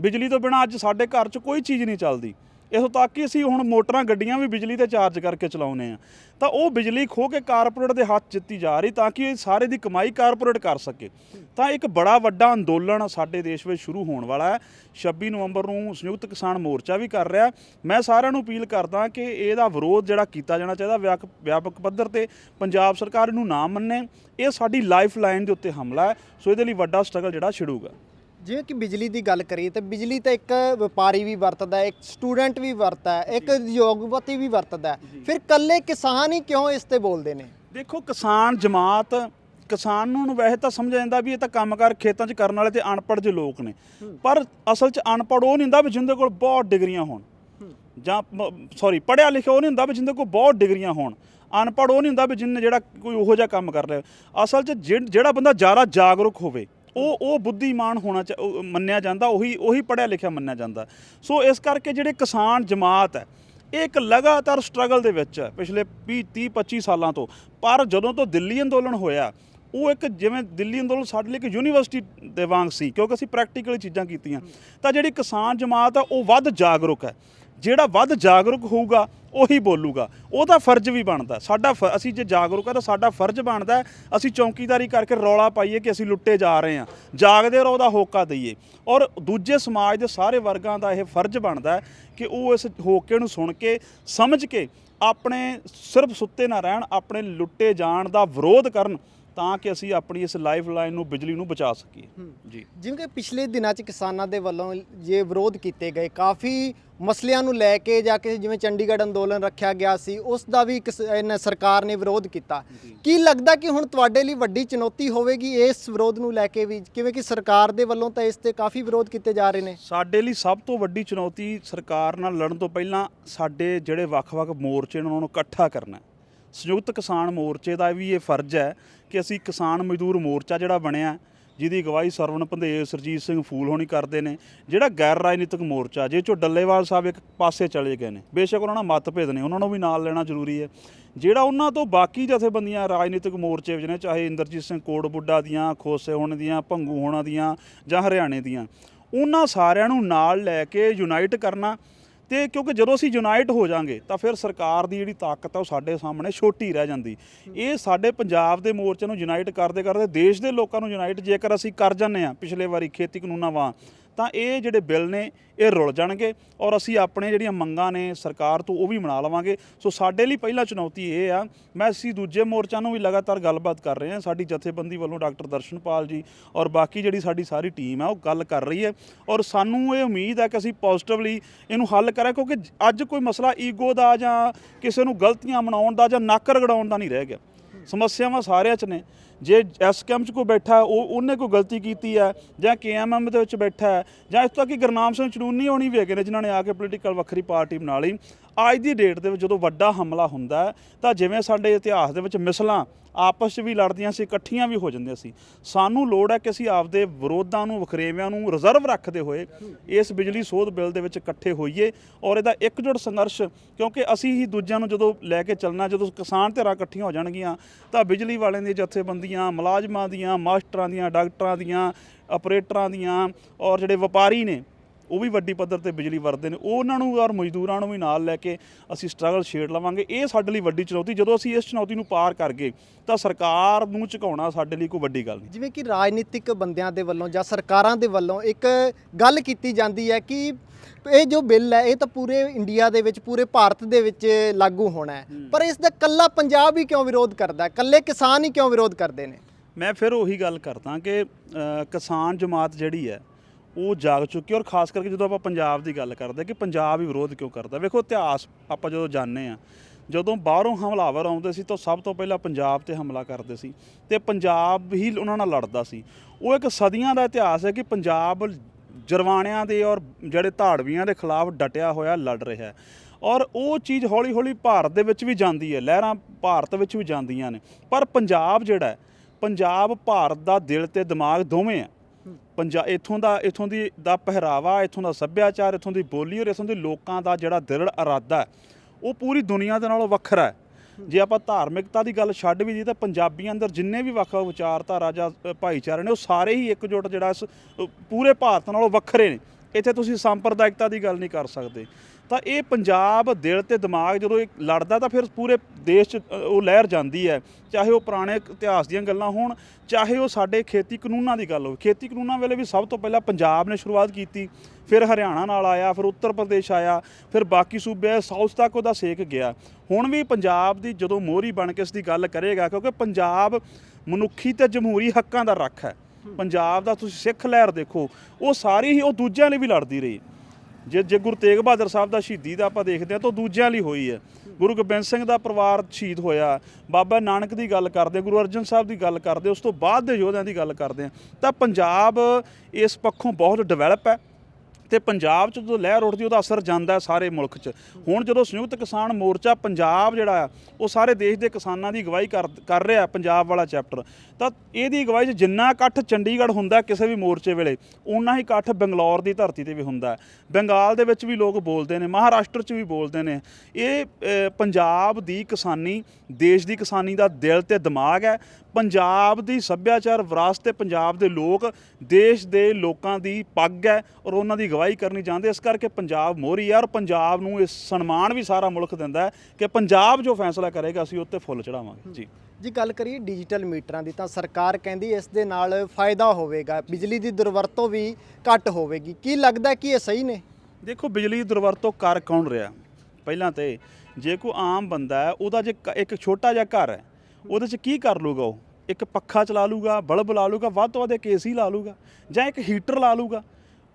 ਬਿਜਲੀ ਤੋਂ ਬਿਨਾ ਅੱਜ ਸਾਡੇ ਘਰ 'ਚ ਕੋਈ ਚੀਜ਼ ਨਹੀਂ ਚੱਲਦੀ। ਇਥੋਂ ਤੱਕ ਕਿ ਅਸੀਂ ਹੁਣ ਮੋਟਰਾਂ, ਗੱਡੀਆਂ ਵੀ ਬਿਜਲੀ ਤੇ ਚਾਰਜ ਕਰਕੇ ਚਲਾਉਂਦੇ ਆ ਤਾਂ ਉਹ ਬਿਜਲੀ ਖੋ ਕੇ ਕਾਰਪੋਰੇਟ ਦੇ ਹੱਥ ਜਿੱਤੀ ਜਾ ਰਹੀ ਤਾਂ ਕਿ ਇਹ ਸਾਰੇ ਦੀ ਕਮਾਈ ਕਾਰਪੋਰੇਟ ਕਰ ਸਕੇ। ਤਾਂ ਇੱਕ ਬੜਾ ਵੱਡਾ ਅੰਦੋਲਨ ਸਾਡੇ ਦੇਸ਼ ਵਿੱਚ ਸ਼ੁਰੂ ਹੋਣ ਵਾਲਾ ਹੈ। 26 ਨਵੰਬਰ ਨੂੰ ਸੰਯੁਕਤ ਕਿਸਾਨ ਮੋਰਚਾ ਵੀ ਕਰ ਰਿਹਾ। ਮੈਂ ਸਾਰਿਆਂ ਨੂੰ ਅਪੀਲ ਕਰਦਾ ਕਿ ਇਹਦਾ ਵਿਰੋਧ ਜਿਹੜਾ ਕੀਤਾ ਜਾਣਾ ਚਾਹੀਦਾ ਵਿਆਕ- ਵਿਆਪਕ ਪੱਧਰ ਤੇ ਪੰਜਾਬ ਸਰਕਾਰ ਇਹਨੂੰ ਨਾ ਮੰਨੇ। ਇਹ ਸਾਡੀ ਲਾਈਫ ਲਾਈਨ ਦੇ ਉੱਤੇ ਹਮਲਾ ਹੈ। ਸੋ ਇਹਦੇ ਲਈ ਵੱਡਾ ਸਟਰਗਲ ਜਿਹੜਾ ਛਿੜੂਗਾ ਜਿਵੇਂ ਕਿ ਬਿਜਲੀ ਦੀ ਗੱਲ ਕਰੀਏ ਤਾਂ ਬਿਜਲੀ ਤਾਂ ਇੱਕ ਵਪਾਰੀ ਵੀ ਵਰਤਦਾ ਇੱਕ ਸਟੂਡੈਂਟ ਵੀ ਵਰਤਦਾ ਇੱਕ ਉਦਯੋਗਪਤੀ ਵੀ ਵਰਤਦਾ ਫਿਰ ਕੱਲੇ ਕਿਸਾਨ ਹੀ ਕਿਉਂ ਇਸ ਤੇ ਬੋਲਦੇ ਨੇ? ਦੇਖੋ ਕਿਸਾਨ ਜਮਾਤ ਕਿਸਾਨ ਨੂੰ ਵੈਸੇ ਤਾਂ ਸਮਝਿਆ ਜਾਂਦਾ ਵੀ ਇਹ ਤਾਂ ਕੰਮਕਾਰ ਖੇਤਾਂ 'ਚ ਕਰਨ ਵਾਲੇ ਤੇ ਅਨਪੜ੍ਹ ਜਿਹੇ ਲੋਕ ਨੇ। ਪਰ ਅਸਲ 'ਚ ਅਨਪੜ੍ਹ ਉਹ ਨਹੀਂ ਹੁੰਦਾ ਵੀ ਜਿੰਦੇ ਕੋਲ ਬਹੁਤ ਡਿਗਰੀਆਂ ਹੋਣ। ਜਾਂ ਸੌਰੀ ਪੜ੍ਹਿਆ ਲਿਖਿਆ ਉਹ ਨਹੀਂ ਹੁੰਦਾ ਵੀ ਜਿੰਦੇ ਕੋਲ ਬਹੁਤ ਡਿਗਰੀਆਂ ਹੋਣ। ਅਨਪੜ੍ਹ ਉਹ ਨਹੀਂ ਹੁੰਦਾ ਵੀ ਜਿੰਨੇ ਜਿਹੜਾ ਕੋਈ ਉਹੋ ਜਿਹਾ ਕੰਮ ਕਰ ਰਿਹਾ। ਅਸਲ 'ਚ ਜਿਹ- ਜਿਹੜਾ ਬੰਦਾ ਜ਼ਿਆਦਾ ਜਾਗਰੂਕ ਹੋਵੇ ਉਹ ਉਹ ਬੁੱਧੀਮਾਨ ਹੋਣਾ ਚਾ- ਉਹ ਮੰਨਿਆ ਜਾਂਦਾ, ਉਹੀ ਉਹੀ ਪੜ੍ਹਿਆ ਲਿਖਿਆ ਮੰਨਿਆ ਜਾਂਦਾ। ਸੋ ਇਸ ਕਰਕੇ ਜਿਹੜੇ ਕਿਸਾਨ ਜਮਾਤ ਹੈ, ਇਹ ਇੱਕ ਲਗਾਤਾਰ ਸਟਰਗਲ ਦੇ ਵਿੱਚ ਹੈ ਪਿਛਲੇ 20 30 25 ਸਾਲਾਂ ਤੋਂ। ਪਰ ਜਦੋਂ ਤੋਂ ਦਿੱਲੀ ਅੰਦੋਲਨ ਹੋਇਆ, ਉਹ ਇੱਕ ਜਿਵੇਂ ਦਿੱਲੀ ਅੰਦੋਲਨ ਸਾਡੇ ਲਈ ਇੱਕ ਯੂਨੀਵਰਸਿਟੀ ਦੇ ਵਾਂਗ ਸੀ, ਕਿਉਂਕਿ ਅਸੀਂ ਪ੍ਰੈਕਟੀਕਲੀ ਚੀਜ਼ਾਂ ਕੀਤੀਆਂ। ਤਾਂ ਜਿਹੜੀ ਕਿਸਾਨ ਜਮਾਤ ਆ ਉਹ ਵੱਧ ਜਾਗਰੂਕ ਹੈ। ਜਿਹੜਾ ਵੱਧ ਜਾਗਰੂਕ ਹੋਊਗਾ ਉਹੀ ਬੋਲੂਗਾ। ਉਹਦਾ ਫਰਜ਼ ਵੀ ਬਣਦਾ। ਸਾਡਾ ਫ- ਅਸੀਂ ਜੇ ਜਾਗਰੂਕ ਆ ਤਾਂ ਸਾਡਾ ਫਰਜ਼ ਬਣਦਾ ਹੈ, ਅਸੀਂ ਚੌਕੀਦਾਰੀ ਕਰਕੇ ਰੌਲਾ ਪਾਈਏ ਕਿ ਅਸੀਂ ਲੁੱਟੇ ਜਾ ਰਹੇ ਹਾਂ। ਜਾਗਦੇ ਰਹੋ ਉਹਦਾ ਹੋਕਾ ਦਈਏ। ਔਰ ਦੂਜੇ ਸਮਾਜ ਦੇ ਸਾਰੇ ਵਰਗਾਂ ਦਾ ਇਹ ਫਰਜ਼ ਬਣਦਾ ਹੈ ਕਿ ਉਹ ਇਸ ਹੋਕੇ ਨੂੰ ਸੁਣ ਕੇ ਸਮਝ ਕੇ ਆਪਣੇ ਸਿਰਫ ਸੁੱਤੇ ਨਾ ਰਹਿਣ ਆਪਣੇ ਲੁੱਟੇ ਜਾਣ ਦਾ ਵਿਰੋਧ ਕਰਨ। ਤਾਂ ਕਿ ਅਸੀਂ ਆਪਣੀ ਇਸ ਲਾਈਫ ਲਾਈਨ ਨੂੰ ਬਿਜਲੀ ਨੂੰ ਬਚਾ ਸਕੀਏ। ਜੀ। ਜਿਵੇਂ ਕਿ ਪਿਛਲੇ ਦਿਨਾਂ 'ਚ ਕਿਸਾਨਾਂ ਦੇ ਵੱਲੋਂ ਜੇ ਵਿਰੋਧ ਕੀਤੇ ਗਏ ਕਾਫੀ ਮਸਲਿਆਂ ਨੂੰ ਲੈ ਕੇ ਜਾ ਕੇ ਜਿਵੇਂ ਚੰਡੀਗੜ੍ਹ ਅੰਦੋਲਨ ਰੱਖਿਆ ਗਿਆ ਸੀ ਉਸ ਦਾ ਵੀ ਕਿਸ- ਇਹਨਾਂ ਸਰਕਾਰ ਨੇ ਵਿਰੋਧ ਕੀਤਾ। ਕੀ ਲੱਗਦਾ ਕਿ ਹੁਣ ਤੁਹਾਡੇ ਲਈ ਵੱਡੀ ਚੁਣੌਤੀ ਹੋਵੇਗੀ ਇਸ ਵਿਰੋਧ ਨੂੰ ਲੈ ਕੇ ਵੀ? ਕਿਵੇਂ ਕਿ ਸਰਕਾਰ ਦੇ ਵੱਲੋਂ ਤਾਂ ਇਸ ਤੇ ਕਾਫੀ ਵਿਰੋਧ ਕੀਤੇ ਜਾ ਰਹੇ ਨੇ? ਸਾਡੇ ਲਈ ਸਭ ਤੋਂ ਵੱਡੀ ਚੁਣੌਤੀ ਸਰਕਾਰ ਨਾਲ ਲੜਨ ਤੋਂ ਪਹਿਲਾਂ ਸਾਡੇ ਜਿਹੜੇ ਵੱਖ-ਵੱਖ ਮੋਰਚੇ ਨੇ ਉਹਨਾਂ ਨੂੰ ਇਕੱਠਾ ਕਰਨਾ ਹੈ। ਸੰਯੁਕਤ ਕਿਸਾਨ ਮੋਰਚੇ ਦਾ ਵੀ ਇਹ ਫਰਜ਼ ਹੈ ਕਿ ਅਸੀਂ ਕਿਸਾਨ ਮਜ਼ਦੂਰ ਮੋਰਚਾ ਜਿਹੜਾ ਬਣਿਆ, ਜਿਹਦੀ ਅਗਵਾਈ ਸਰਵਣ ਪੰਧੇਰ ਸਰਜੀਤ ਸਿੰਘ ਫੂਲ ਹੋਣੀ ਕਰਦੇ ਨੇ, ਜਿਹੜਾ ਗੈਰ ਰਾਜਨੀਤਿਕ ਮੋਰਚਾ, ਜੇ ਚੋ ਡੱਲੇਵਾਲ ਸਾਹਿਬ ਇੱਕ ਪਾਸੇ ਚਲੇ ਗਏ ਨੇ, ਬੇਸ਼ੱਕ ਉਹਨਾਂ ਨਾਲ ਮਤਭੇਦ ਨੇ, ਉਹਨਾਂ ਨੂੰ ਵੀ ਨਾਲ ਲੈਣਾ ਜ਼ਰੂਰੀ ਹੈ। ਜਿਹੜਾ ਉਹਨਾਂ ਤੋਂ ਬਾਕੀ ਜਥੇਬੰਦੀਆਂ ਰਾਜਨੀਤਿਕ ਮੋਰਚੇ ਵਿੱਚ ਨੇ, ਚਾਹੇ ਇੰਦਰਜੀਤ ਸਿੰਘ ਕੋਟਬੁੱਡਾ ਦੀਆਂ, ਖੋਸੇ ਹੋਣ ਦੀਆਂ, ਭੰਗੂ ਹੋਣਾ ਦੀਆਂ ਜਾਂ ਹਰਿਆਣੇ ਦੀਆਂ, ਉਹਨਾਂ ਸਾਰਿਆਂ ਨੂੰ ਨਾਲ ਲੈ ਕੇ ਯੂਨਾਈਟ ਕਰਨਾ ਤੇ ਕਿਉਂਕਿ ਜਦੋਂ ਅਸੀਂ ਯੂਨਾਈਟ ਹੋ ਜਾਾਂਗੇ, ਤਾਂ ਫਿਰ ਸਰਕਾਰ ਦੀ ਜਿਹੜੀ ਤਾਕਤ ਆ ਉਹ ਸਾਡੇ ਸਾਹਮਣੇ ਛੋਟੀ ਰਹਿ ਜਾਂਦੀ। ਇਹ ਸਾਡੇ ਪੰਜਾਬ ਦੇ ਮੋਰਚੇ ਨੂੰ ਯੂਨਾਈਟ ਕਰਦੇ ਕਰਦੇ ਦੇਸ਼ ਦੇ ਲੋਕਾਂ ਨੂੰ ਯੂਨਾਈਟ ਜੇਕਰ ਅਸੀਂ ਕਰ ਜਾਂਦੇ ਆ ਪਿਛਲੇ ਵਾਰੀ ਖੇਤੀ ਕਾਨੂੰਨਾਂ ਵਾਂ ਤਾਂ ਇਹ ਜਿਹੜੇ ਬਿੱਲ ਨੇ, ਇਹ ਰੁਲ ਜਾਣਗੇ ਔਰ ਅਸੀਂ ਆਪਣੇ ਜਿਹੜੀਆਂ ਮੰਗਾਂ ਨੇ ਸਰਕਾਰ ਤੋਂ ਉਹ ਵੀ ਮਨਾ ਲਵਾਂਗੇ। ਸੋ ਸਾਡੇ ਲਈ ਪਹਿਲਾ ਚੁਣੌਤੀ ਇਹ ਆ, ਮੈਂ ਅਸੀਂ ਦੂਜੇ ਮੋਰਚਾ ਨੂੰ ਵੀ ਲਗਾਤਾਰ ਗੱਲਬਾਤ ਕਰ ਰਹੇ ਹਾਂ, ਸਾਡੀ ਜਥੇਬੰਦੀ ਵੱਲੋਂ ਡਾਕਟਰ ਦਰਸ਼ਨਪਾਲ ਜੀ ਔਰ ਬਾਕੀ ਜਿਹੜੀ ਸਾਡੀ ਸਾਰੀ ਟੀਮ ਹੈ ਉਹ ਗੱਲ ਕਰ ਰਹੀ ਹੈ। ਔਰ ਸਾਨੂੰ ਇਹ ਉਮੀਦ ਹੈ ਕਿ ਅਸੀਂ ਪੋਜ਼ਿਟਿਵਲੀ ਇਹਨੂੰ ਹੱਲ ਕਰਾਂ, ਕਿਉਂਕਿ ਅੱਜ ਕੋਈ ਮਸਲਾ ਈਗੋ ਦਾ ਜਾਂ ਕਿਸੇ ਨੂੰ ਗਲਤੀਆਂ ਮਨਾਉਣ ਦਾ ਜਾਂ ਨੱਕ ਰਗੜਾਉਣ ਦਾ ਨਹੀਂ ਰਹਿ ਗਿਆ। ਸਮੱਸਿਆਵਾਂ ਸਾਰਿਆਂ 'ਚ ਨੇ। ਜੇ ਐਸ ਕੈਮ 'ਚ ਕੋਈ ਬੈਠਾ ਉਹ ਉਹਨੇ ਕੋਈ ਗਲਤੀ ਕੀਤੀ ਹੈ ਜਾਂ ਕੇਐਮਐਮ ਦੇ ਵਿੱਚ ਬੈਠਾ ਹੈ, ਜਾਂ ਇਸ ਤੱਕ ਕਿ ਗੁਰਨਾਮ ਸਿੰਘ ਚੜੂਨੀ ਹੋਣੀ ਵੀ ਹੈਗੇ ਨੇ, ਜਿਨ੍ਹਾਂ ਨੇ ਆ ਕੇ ਪੋਲੀਟੀਕਲ ਵੱਖਰੀ ਪਾਰਟੀ ਬਣਾ ਲਈ, ਅੱਜ ਦੀ ਡੇਟ ਦੇ ਵਿੱਚ ਜਦੋਂ ਵੱਡਾ ਹਮਲਾ ਹੁੰਦਾ ਤਾਂ ਜਿਵੇਂ ਸਾਡੇ ਇਤਿਹਾਸ ਦੇ ਵਿੱਚ ਮਿਸਲਾਂ ਆਪਸ 'ਚ ਵੀ ਲੜਦੀਆਂ ਸੀ, ਇਕੱਠੀਆਂ ਵੀ ਹੋ ਜਾਂਦੀਆਂ ਸੀ, ਸਾਨੂੰ ਲੋੜ ਹੈ ਕਿ ਅਸੀਂ ਆਪਦੇ ਵਿਰੋਧਾਂ ਨੂੰ, ਵਖਰੇਵਿਆਂ ਨੂੰ ਰਿਜ਼ਰਵ ਰੱਖਦੇ ਹੋਏ ਇਸ ਬਿਜਲੀ ਸੋਧ ਬਿੱਲ ਦੇ ਵਿੱਚ ਇਕੱਠੇ ਹੋਈਏ ਔਰ ਇਹਦਾ ਇੱਕਜੁੱਟ ਸੰਘਰਸ਼, ਕਿਉਂਕਿ ਅਸੀਂ ਹੀ ਦੂਜਿਆਂ ਨੂੰ ਜਦੋਂ ਲੈ ਕੇ ਚੱਲਣਾ, ਜਦੋਂ ਕਿਸਾਨ ਧਿਰਾਂ ਇਕੱਠੀਆਂ ਹੋ ਜਾਣਗੀਆਂ, ਤਾਂ ਬਿਜਲੀ ਵਾਲਿਆਂ ਦੀਆਂ ਮੁਲਾਜ਼ਮਾਂ ਦੀਆਂ ਮਾਸਟਰਾਂ ਦੀਆਂ ਡਾਕਟਰਾਂ ਦੀਆਂ ਆਪਰੇਟਰਾਂ ਦੀਆਂ ਔਰ ਜਿਹੜੇ ਵਪਾਰੀ ਨੇ ਉਹ ਵੀ ਵੱਡੀ ਪੱਧਰ ਤੇ ਬਿਜਲੀ ਵਰਤਦੇ ਨੇ ਉਹਨਾਂ ਨੂੰ ਔਰ ਮਜ਼ਦੂਰਾਂ ਨੂੰ ਵੀ ਨਾਲ ਲੈ ਕੇ ਅਸੀਂ ਸਟਰਗਲ ਛੇੜ ਲਵਾਂਗੇ। ਇਹ ਸਾਡੇ ਲਈ ਵੱਡੀ ਚੁਣੌਤੀ ਜਦੋਂ ਅਸੀਂ ਇਸ ਚੁਣੌਤੀ ਨੂੰ ਪਾਰ ਕਰ ਗਏ ਤਾਂ ਸਰਕਾਰ ਨੂੰ ਝੁਕਾਉਣਾ ਸਾਡੇ ਲਈ ਕੋਈ ਵੱਡੀ ਗੱਲ ਨਹੀਂ। ਜਿਵੇਂ ਕਿ ਰਾਜਨੀਤਿਕ ਬੰਦਿਆਂ ਦੇ ਵੱਲੋਂ ਜਾਂ ਸਰਕਾਰਾਂ ਦੇ ਵੱਲੋਂ ਇੱਕ ਗੱਲ ਕੀਤੀ ਜਾਂਦੀ ਹੈ ਕਿ ਇਹ ਜੋ ਬਿੱਲ ਹੈ ਇਹ ਤਾਂ ਪੂਰੇ ਇੰਡੀਆ ਦੇ ਵਿੱਚ ਪੂਰੇ ਭਾਰਤ ਦੇ ਵਿੱਚ ਲਾਗੂ ਹੋਣਾ ਹੈ। ਪਰ ਇਸ ਦਾ ਕੱਲਾ ਪੰਜਾਬ ਹੀ ਕਿਉਂ ਵਿਰੋਧ ਕਰਦਾ ਹੈ? ਕੱਲੇ ਕਿਸਾਨ ਹੀ ਕਿਉਂ ਵਿਰੋਧ ਕਰਦੇ ਨੇ? ਮੈਂ ਫਿਰ ਉਹੀ ਗੱਲ ਕਰਦਾ ਕਿ ਕਿਸਾਨ ਜਮਾਤ ਜਿਹੜੀ ਹੈ ਉਹ ਜਾਗ ਚੁੱਕੀ ਔਰ ਖਾਸ ਕਰਕੇ ਜਦੋਂ ਆਪਾਂ ਪੰਜਾਬ ਦੀ ਗੱਲ ਕਰਦੇ ਕਿ ਪੰਜਾਬ ਹੀ ਵਿਰੋਧ ਕਿਉਂ ਕਰਦਾ ਵੇਖੋ ਇਤਿਹਾਸ, ਆਪਾਂ ਜਦੋਂ ਜਾਣਦੇ ਆ ਜਦੋਂ ਬਾਹਰੋਂ ਹਮਲਾਵਰ ਆਉਂਦੇ ਸੀ ਤਾਂ ਸਭ ਤੋਂ ਪਹਿਲਾਂ ਪੰਜਾਬ ਤੇ ਹਮਲਾ ਕਰਦੇ ਸੀ ਤੇ ਪੰਜਾਬ ਹੀ ਉਹਨਾਂ ਨਾਲ ਲੜਦਾ ਸੀ। ਉਹ ਇੱਕ ਸਦੀਆਂ ਦਾ ਇਤਿਹਾਸ ਹੈ ਕਿ ਪੰਜਾਬ ਜਰਵਾਣਿਆਂ ਦੇ ਔਰ ਜਿਹੜੇ ਧਾੜਵੀਆਂ ਦੇ ਖਿਲਾਫ ਡਟਿਆ ਹੋਇਆ ਲੜ ਰਿਹਾ ਹੈ ਔਰ ਉਹ ਚੀਜ਼ ਹੌਲੀ ਹੌਲੀ ਭਾਰਤ ਦੇ ਵਿੱਚ ਵੀ ਜਾਂਦੀ ਹੈ, ਲਹਿਰਾਂ ਭਾਰਤ ਵਿੱਚ ਵੀ ਜਾਂਦੀਆਂ ਨੇ। ਪਰ ਪੰਜਾਬ ਜਿਹੜਾ ਹੈ, ਪੰਜਾਬ ਭਾਰਤ ਦਾ ਦਿਲ ਤੇ ਦਿਮਾਗ ਦੋਵੇਂ ਹੈ। ਪੰਜਾ ਇਥੋਂ ਦਾ ਇਥੋਂ ਦੀ ਦਾ ਪਹਿਰਾਵਾ, ਇਥੋਂ ਦਾ ਸੱਭਿਆਚਾਰ, ਇਥੋਂ ਦੀ ਬੋਲੀ ਔਰ ਇਥੋਂ ਦੇ ਲੋਕਾਂ ਦਾ ਜਿਹੜਾ ਦਿਲ ਇਰਾਦਾ ਉਹ ਪੂਰੀ ਦੁਨੀਆ ਦੇ ਨਾਲੋਂ ਵੱਖਰਾ ਹੈ। ਜੇ ਆਪਾਂ ਧਾਰਮਿਕਤਾ ਦੀ ਗੱਲ ਛੱਡ ਵੀ ਜੀ ਤਾਂ ਪੰਜਾਬੀਆਂ ਅੰਦਰ ਜਿੰਨੇ ਵੀ ਵੱਖ ਵਿਚਾਰਧਾਰਾ ਜਾਂ ਭਾਈਚਾਰੇ ਨੇ, ਉਹ ਸਾਰੇ ਹੀ ਇੱਕਜੁੱਟ ਜਿਹੜਾ ਇਸ ਪੂਰੇ ਭਾਰਤ ਨਾਲੋਂ ਵੱਖਰੇ ਨੇ। ਇੱਥੇ ਤੁਸੀਂ ਸੰਪਰਦਾਇਕਤਾ ਦੀ ਗੱਲ ਨਹੀਂ ਕਰ ਸਕਦੇ। ਤਾਂ ਇਹ ਪੰਜਾਬ ਦਿਲ ਤੇ ਦਿਮਾਗ ਜਦੋਂ ਇਹ ਲੜਦਾ ਤਾਂ ਫਿਰ ਪੂਰੇ ਦੇਸ਼ 'ਚ ਉਹ ਲਹਿਰ ਜਾਂਦੀ ਹੈ। ਚਾਹੇ ਉਹ ਪੁਰਾਣੇ ਇਤਿਹਾਸ ਦੀਆਂ ਗੱਲਾਂ ਹੋਣ ਚਾਹੇ ਉਹ ਸਾਡੇ ਖੇਤੀ ਕਾਨੂੰਨਾਂ ਦੀ ਗੱਲ ਹੋਵੇ। ਖੇਤੀ ਕਾਨੂੰਨਾਂ ਵੇਲੇ ਵੀ ਸਭ ਤੋਂ ਪਹਿਲਾਂ ਪੰਜਾਬ ਨੇ ਸ਼ੁਰੂਆਤ ਕੀਤੀ। ਫਿਰ ਹਰਿਆਣਾ ਨਾਲ ਆਇਆ ਫਿਰ ਉੱਤਰ ਪ੍ਰਦੇਸ਼ ਆਇਆ ਫਿਰ ਬਾਕੀ ਸੂਬੇ ਸਾਊਥ ਤੱਕ ਉਹਦਾ ਸੇਕ ਗਿਆ। ਹੁਣ ਵੀ ਪੰਜਾਬ ਦੀ ਜਦੋਂ ਮੋਹਰੀ ਬਣ ਕੇ ਇਸ ਦੀ ਗੱਲ ਕਰੇਗਾ ਕਿਉਂਕਿ ਪੰਜਾਬ ਮਨੁੱਖੀ ਤੇ ਜਮਹੂਰੀ ਹੱਕਾਂ ਦਾ ਰੱਖ ਹੈ। ਪੰਜਾਬ ਦਾ ਤੁਸੀਂ ਸਿੱਖ ਲਹਿਰ ਦੇਖੋ ਉਹ ਸਾਰੀ ਹੀ ਉਹ ਦੂਜਿਆਂ ਲਈ ਵੀ ਲੜਦੀ ਰਹੀ। ਜੇ ਜੇ ਗੁਰੂ ਤੇਗ ਬਹਾਦਰ ਸਾਹਿਬ ਦਾ ਸ਼ਹੀਦੀ ਦਾ ਆਪਾਂ ਦੇਖਦੇ ਹਾਂ ਤਾਂ ਉਹ ਦੂਜਿਆਂ ਲਈ ਹੋਈ ਹੈ। ਗੁਰੂ ਗੋਬਿੰਦ ਸਿੰਘ ਦਾ ਪਰਿਵਾਰ ਸ਼ਹੀਦ ਹੋਇਆ। ਬਾਬਾ ਨਾਨਕ ਦੀ ਗੱਲ ਕਰਦੇ ਗੁਰੂ ਅਰਜਨ ਸਾਹਿਬ ਦੀ ਗੱਲ ਕਰਦੇ ਉਸ ਤੋਂ ਬਾਅਦ ਦੇ ਯੋਧਿਆਂ ਦੀ ਗੱਲ ਕਰਦੇ ਹਾਂ। ਤਾਂ ਪੰਜਾਬ ਇਸ ਪੱਖੋਂ ਬਹੁਤ ਡਿਵੈਲਪ ਹੈ। ਤੇ ਪੰਜਾਬ 'ਚ ਜਦੋਂ ਲਹਿਰ ਉੱਠਦੀ, ਉਹਦਾ ਅਸਰ ਜਾਂਦਾ ਸਾਰੇ ਮੁਲਕ 'ਚ। ਹੁਣ ਜਦੋਂ ਸੰਯੁਕਤ ਕਿਸਾਨ ਮੋਰਚਾ ਪੰਜਾਬ ਜਿਹੜਾ ਆ ਉਹ ਸਾਰੇ ਦੇਸ਼ ਦੇ ਕਿਸਾਨਾਂ ਦੀ ਅਗਵਾਈ ਕਰ ਕਰ ਰਿਹਾ ਪੰਜਾਬ ਵਾਲਾ ਚੈਪਟਰ। ਤਾਂ ਇਹਦੀ ਅਗਵਾਈ 'ਚ ਜਿੰਨਾ ਇਕੱਠ ਚੰਡੀਗੜ੍ਹ ਹੁੰਦਾ ਕਿਸੇ ਵੀ ਮੋਰਚੇ ਵੇਲੇ ਉਨਾ ਹੀ ਇਕੱਠ ਬੰਗਲੌਰ ਦੀ ਧਰਤੀ ਤੇ ਵੀ ਹੁੰਦਾ ਬੰਗਾਲ ਦੇ ਵਿੱਚ ਵੀ ਲੋਕ ਬੋਲਦੇ ਨੇ, ਮਹਾਰਾਸ਼ਟਰ 'ਚ ਵੀ ਬੋਲਦੇ ਨੇ। ਇਹ ਪੰਜਾਬ ਦੀ ਕਿਸਾਨੀ, ਦੇਸ਼ ਦੀ ਕਿਸਾਨੀ ਦਾ ਦਿਲ ਤੇ ਦਿਮਾਗ ਹੈ। ਪੰਜਾਬ ਦੀ ਸੱਭਿਆਚਾਰ ਵਿਰਾਸਤ ਤੇ ਪੰਜਾਬ ਦੇ ਲੋਕ ਦੇਸ਼ ਦੇ ਲੋਕਾਂ ਦੀ ਪੱਗ ਹੈ ਔਰ ਉਹਨਾਂ ਦੀ ਅਗਵਾਈ ਕਰਨੀ ਚਾਹੁੰਦੇ ਇਸ ਕਰਕੇ ਪੰਜਾਬ ਮੋਹਰੀ ਹੈ ਔਰ ਪੰਜਾਬ ਨੂੰ ਇਸ ਸਨਮਾਨ ਵੀ ਸਾਰਾ ਮੁਲਕ ਦਿੰਦਾ ਹੈ ਕਿ ਪੰਜਾਬ ਜੋ ਫੈਸਲਾ ਕਰੇਗਾ ਅਸੀਂ ਉੱਤੇ ਫੁੱਲ ਚੜਾਵਾਂਗੇ ਜੀ। ਜੀ ਗੱਲ ਕਰੀਏ ਡਿਜੀਟਲ ਮੀਟਰਾਂ ਦੀ ਤਾਂ ਸਰਕਾਰ ਕਹਿੰਦੀ ਇਸ ਦੇ ਨਾਲ ਫਾਇਦਾ ਹੋਵੇਗਾ ਬਿਜਲੀ ਦੀ ਦੁਰਵਰਤੋਂ ਵੀ ਘੱਟ ਹੋਵੇਗੀ। ਕੀ ਲੱਗਦਾ ਕਿ ਇਹ ਸਹੀ ਨੇ? ਦੇਖੋ ਬਿਜਲੀ ਦੀ ਦੁਰਵਰਤੋਂ ਕਰ ਕੌਣ ਰਿਹਾ? ਪਹਿਲਾਂ ਤੇ ਜੇ ਕੋਈ ਆਮ ਬੰਦਾ ਹੈ ਉਹਦਾ ਜੇ ਇੱਕ ਛੋਟਾ ਜਿਹਾ ਘਰ ਹੈ ਉਹਦੇ 'ਚ ਕੀ ਕਰ ਲੂਗਾ ਉਹ? ਇੱਕ ਪੱਖਾ ਚਲਾ ਲੂਗਾ, ਬਲਬ ਲਾ ਲੂਗਾ, ਵੱਧ ਤੋਂ ਵੱਧ ਇੱਕ ਏਸੀ ਲਾ ਲੂਗਾ, ਜਾਂ ਇੱਕ ਹੀਟਰ ਲਾ ਲੂਗਾ।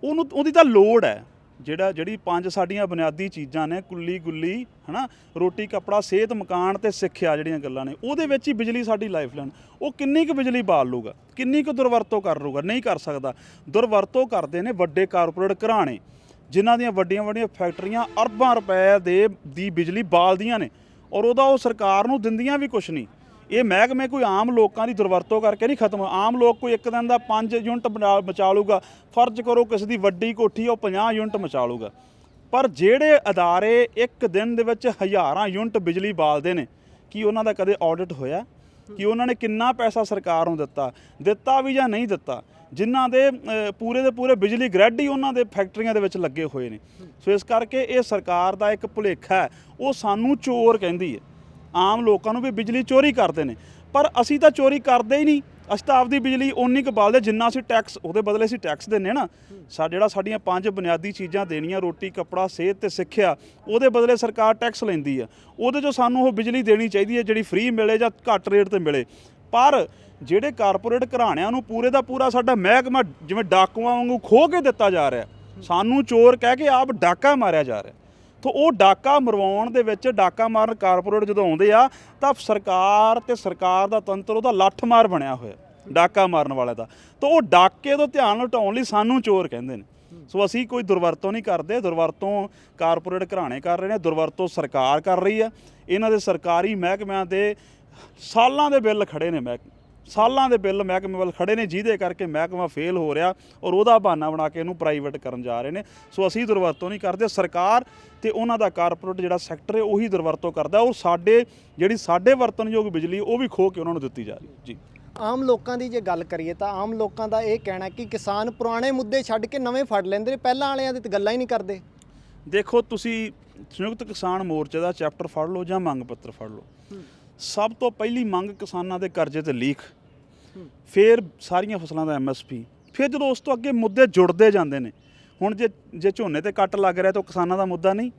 ਉਹਨੂੰ, ਉਹਦੀ ਤਾਂ ਲੋੜ ਹੈ। ਜਿਹੜਾ, ਜਿਹੜੀ ਪੰਜ ਸਾਡੀਆਂ ਬੁਨਿਆਦੀ ਚੀਜ਼ਾਂ ਨੇ, ਕੁੱਲੀ ਗੁੱਲੀ, ਹਨਾ, ਰੋਟੀ, ਕੱਪੜਾ, ਸਿਹਤ, ਮਕਾਨ ਤੇ ਸਿੱਖਿਆ ਜਿਹੜੀਆਂ ਗੱਲਾਂ ਨੇ, ਉਹਦੇ ਵਿੱਚ ਹੀ ਬਿਜਲੀ ਸਾਡੀ ਲਾਈਫਲਾਈਨ ਉਹ ਕਿੰਨੀ ਕੁ ਬਿਜਲੀ ਬਾਲ ਲੂਗਾ, ਕਿੰਨੀ ਕੁ ਦੁਰਵਰਤੋਂ ਕਰ ਲੂਗਾ, ਨਹੀਂ ਕਰ ਸਕਦਾ। ਦੁਰਵਰਤੋਂ ਕਰਦੇ ਨੇ ਵੱਡੇ ਕਾਰਪੋਰੇਟ ਘਰਾਣੇ, ਜਿਨ੍ਹਾਂ ਦੀਆਂ ਵੱਡੀਆਂ ਵੱਡੀਆਂ ਫੈਕਟਰੀਆਂ ਅਰਬਾਂ ਰੁਪਏ ਦੇ, ਦੀ ਬਿਜਲੀ ਬਾਲਦੀਆਂ ਨੇ, ਔਰ ਉਹਦਾ ਉਹ ਸਰਕਾਰ ਨੂੰ ਦਿੰਦੀਆਂ ਵੀ ਕੁਛ ਨਹੀਂ। ਇਹ ਮਹਿਕਮੇ ਕੋਈ ਆਮ ਲੋਕਾਂ ਦੀ ਦੁਰਵਰਤੋਂ ਕਰਕੇ ਨਹੀਂ ਖਤਮ ਆਮ ਲੋਕ ਕੋਈ ਇੱਕ ਦਿਨ ਦਾ 5 ਯੂਨਿਟ ਬਚਾ ਲੂਗਾ ਫਰਜ਼ ਕਰੋ ਕਿਸੇ ਦੀ ਵੱਡੀ ਕੋਠੀ ਉਹ 50 ਯੂਨਿਟ ਬਚਾ ਲੂਗਾ ਪਰ ਜਿਹੜੇ ਅਦਾਰੇ ਇੱਕ ਦਿਨ ਦੇ ਵਿੱਚ ਹਜ਼ਾਰਾਂ ਯੂਨਿਟ ਬਿਜਲੀ ਬਾਲਦੇ ਨੇ, ਕੀ ਉਹਨਾਂ ਦਾ ਕਦੇ ਆਡਿਟ ਹੋਇਆ? ਕਿ ਉਹਨਾਂ ਨੇ ਕਿੰਨਾ ਪੈਸਾ ਸਰਕਾਰ ਨੂੰ ਦਿੱਤਾ? ਦਿੱਤਾ ਵੀ ਜਾਂ ਨਹੀਂ ਦਿੱਤਾ? ਜਿਨ੍ਹਾਂ ਦੇ ਪੂਰੇ ਦੇ ਪੂਰੇ ਬਿਜਲੀ ਗ੍ਰਿਡ ਹੀ ਉਹਨਾਂ ਦੇ ਫੈਕਟਰੀਆਂ ਦੇ ਵਿੱਚ ਲੱਗੇ ਹੋਏ ਨੇ। ਸੋ ਇਸ ਕਰਕੇ ਇਹ ਸਰਕਾਰ ਦਾ ਇੱਕ ਭੁਲੇਖਾ ਹੈ। ਉਹ ਸਾਨੂੰ ਚੋਰ ਕਹਿੰਦੀ ਹੈ। ਆਮ ਲੋਕਾਂ ਨੂੰ ਵੀ ਬਿਜਲੀ ਚੋਰੀ ਕਰਦੇ ਨੇ। ਪਰ ਅਸੀਂ ਤਾਂ ਚੋਰੀ ਕਰਦੇ ਹੀ ਨਹੀਂ। ਅਸੀਂ ਤਾਂ ਆਪਦੀ ਬਿਜਲੀ ਓਨੀ ਕੁ ਬਾਲਦੇ ਜਿੰਨਾ ਅਸੀਂ ਟੈਕਸ, ਉਹਦੇ ਬਦਲੇ ਅਸੀਂ ਟੈਕਸ ਦਿੰਨੇ ਨਾ। ਸਾ, ਜਿਹੜਾ ਸਾਡੀਆਂ ਪੰਜ ਬੁਨਿਆਦੀ ਚੀਜ਼ਾਂ ਦੇਣੀਆਂ, ਰੋਟੀ, ਕੱਪੜਾ, ਸਿਹਤ ਤੇ ਸਿੱਖਿਆ, ਉਹਦੇ ਬਦਲੇ ਸਰਕਾਰ ਟੈਕਸ ਲੈਂਦੀ ਆ ਉਹਦੇ ਚੋਂ ਸਾਨੂੰ ਉਹ ਬਿਜਲੀ ਦੇਣੀ ਚਾਹੀਦੀ ਹੈ ਜਿਹੜੀ ਫ੍ਰੀ ਮਿਲੇ ਜਾਂ ਘੱਟ ਰੇਟ ਤੇ ਮਿਲੇ। ਪਰ ਜਿਹੜੇ ਕਾਰਪੋਰੇਟ ਘਰਾਣਿਆਂ ਨੂੰ ਪੂਰੇ ਦਾ ਪੂਰਾ ਸਾਡਾ ਮਹਿਕਮਾ ਜਿਵੇਂ ਡਾਕੂਆਂ ਵਾਂਗੂ ਖੋਹ ਕੇ ਦਿੱਤਾ ਜਾ ਰਿਹਾ, ਸਾਨੂੰ ਚੋਰ ਕਹਿ ਕੇ ਆਪ ਡਾਕਾ ਮਾਰਿਆ ਜਾ ਰਿਹਾ। ਤੋ ਉਹ ਡਾਕਾ ਮਰਵਾਉਣ ਦੇ ਵਿੱਚ ਡਾਕਾ ਮਾਰਨ ਕਾਰਪੋਰੇਟ ਜਦੋਂ ਆਉਂਦੇ ਆ, ਤਾਂ ਸਰਕਾਰ ਤੇ ਸਰਕਾਰ ਦਾ ਤੰਤਰ ਉਹਦਾ ਲੱਠ ਮਾਰ ਬਣਿਆ ਹੋਇਆ, ਡਾਕਾ ਮਾਰਨ ਵਾਲੇ ਦਾ। ਤਾਂ ਉਹ ਡਾਕੇ ਤੋਂ ਧਿਆਨ ਹਟਾਉਣ ਲਈ ਸਾਨੂੰ ਚੋਰ ਕਹਿੰਦੇ ਨੇ। ਸੋ ਅਸੀਂ ਕੋਈ ਦੁਰਵਰਤੋਂ ਨਹੀਂ ਕਰਦੇ, ਦੁਰਵਰਤੋਂ ਕਾਰਪੋਰੇਟ ਘਰਾਣੇ ਕਰ ਰਹੇ ਨੇ, ਦੁਰਵਰਤੋਂ ਸਰਕਾਰ ਕਰ ਰਹੀ ਆ ਇਹਨਾਂ ਦੇ ਸਰਕਾਰੀ ਮਹਿਕਮਿਆਂ ਦੇ ਸਾਲਾਂ ਦੇ ਬਿੱਲ ਖੜੇ ਨੇ ਮਹਿਕਮੇ ਸਾਲਾਂ ਦੇ ਬਿੱਲ ਮਹਿਕਮੇ ਵੱਲ ਖੜੇ ਨੇ ਜਿਹਦੇ ਕਰਕੇ ਮਹਿਕਮਾ ਫੇਲ ਹੋ ਰਿਹਾ ਔਰ ਉਹਦਾ ਬਹਾਨਾ ਬਣਾ ਕੇ ਇਹਨੂੰ ਪ੍ਰਾਈਵੇਟ ਕਰਨ ਜਾ ਰਹੇ ਨੇ। ਸੋ ਅਸੀਂ ਦੁਰਵਰਤੋਂ ਨਹੀਂ ਕਰਦੇ। ਸਰਕਾਰ ਤੇ ਉਹਨਾਂ ਦਾ ਕਾਰਪੋਰੇਟ ਜਿਹੜਾ ਸੈਕਟਰ ਹੈ ਉਹੀ ਦੁਰਵਰਤੋਂ ਕਰਦਾ ਔਰ ਸਾਡੇ ਜਿਹੜੀ ਸਾਡੇ ਵਰਤਨਯੋਗ ਬਿਜਲੀ ਉਹ ਵੀ ਖੋ ਕੇ ਉਹਨਾਂ ਨੂੰ ਦਿੱਤੀ ਜਾ ਰਹੀ ਹੈ। ਜੀ। ਆਮ ਲੋਕਾਂ ਦੀ ਜੇ ਗੱਲ ਕਰੀਏ ਤਾਂ ਆਮ ਲੋਕਾਂ ਦਾ ਇਹ ਕਹਿਣਾ ਕਿ ਕਿਸਾਨ ਪੁਰਾਣੇ ਮੁੱਦੇ ਛੱਡ ਕੇ ਨਵੇਂ ਫੜ ਲੈਂਦੇ ਨੇ ਪਹਿਲਾਂ ਵਾਲਿਆਂ ਦੀ ਤਾਂ ਗੱਲਾਂ ਹੀ ਨਹੀਂ ਕਰਦੇ। ਦੇਖੋ ਤੁਸੀਂ ਸੰਯੁਕਤ ਕਿਸਾਨ ਮੋਰਚੇ ਦਾ ਚੈਪਟਰ ਫੜ ਲਓ ਜਾਂ ਮੰਗ ਪੱਤਰ ਫੜ ਲਓ। ਸਭ ਤੋਂ ਪਹਿਲੀ ਮੰਗ ਕਿਸਾਨਾਂ ਦੇ ਕਰਜ਼ੇ ਤੇ ਲੀਕ। ਫਿਰ ਸਾਰੀਆਂ ਫਸਲਾਂ ਦਾ ਐਮਐਸਪੀ ਫਿਰ ਜਦੋਂ ਉਸ ਤੋਂ ਅੱਗੇ ਮੁੱਦੇ ਜੁੜਦੇ ਜਾਂਦੇ ਨੇ ਹੁਣ ਜੇ ਜੇ ਝੋਨੇ ਤੇ ਕੱਟ ਲੱਗ ਰਿਹਾ ਤਾਂ ਉਹ ਕਿਸਾਨਾਂ ਦਾ ਮੁੱਦਾ ਨਹੀਂ।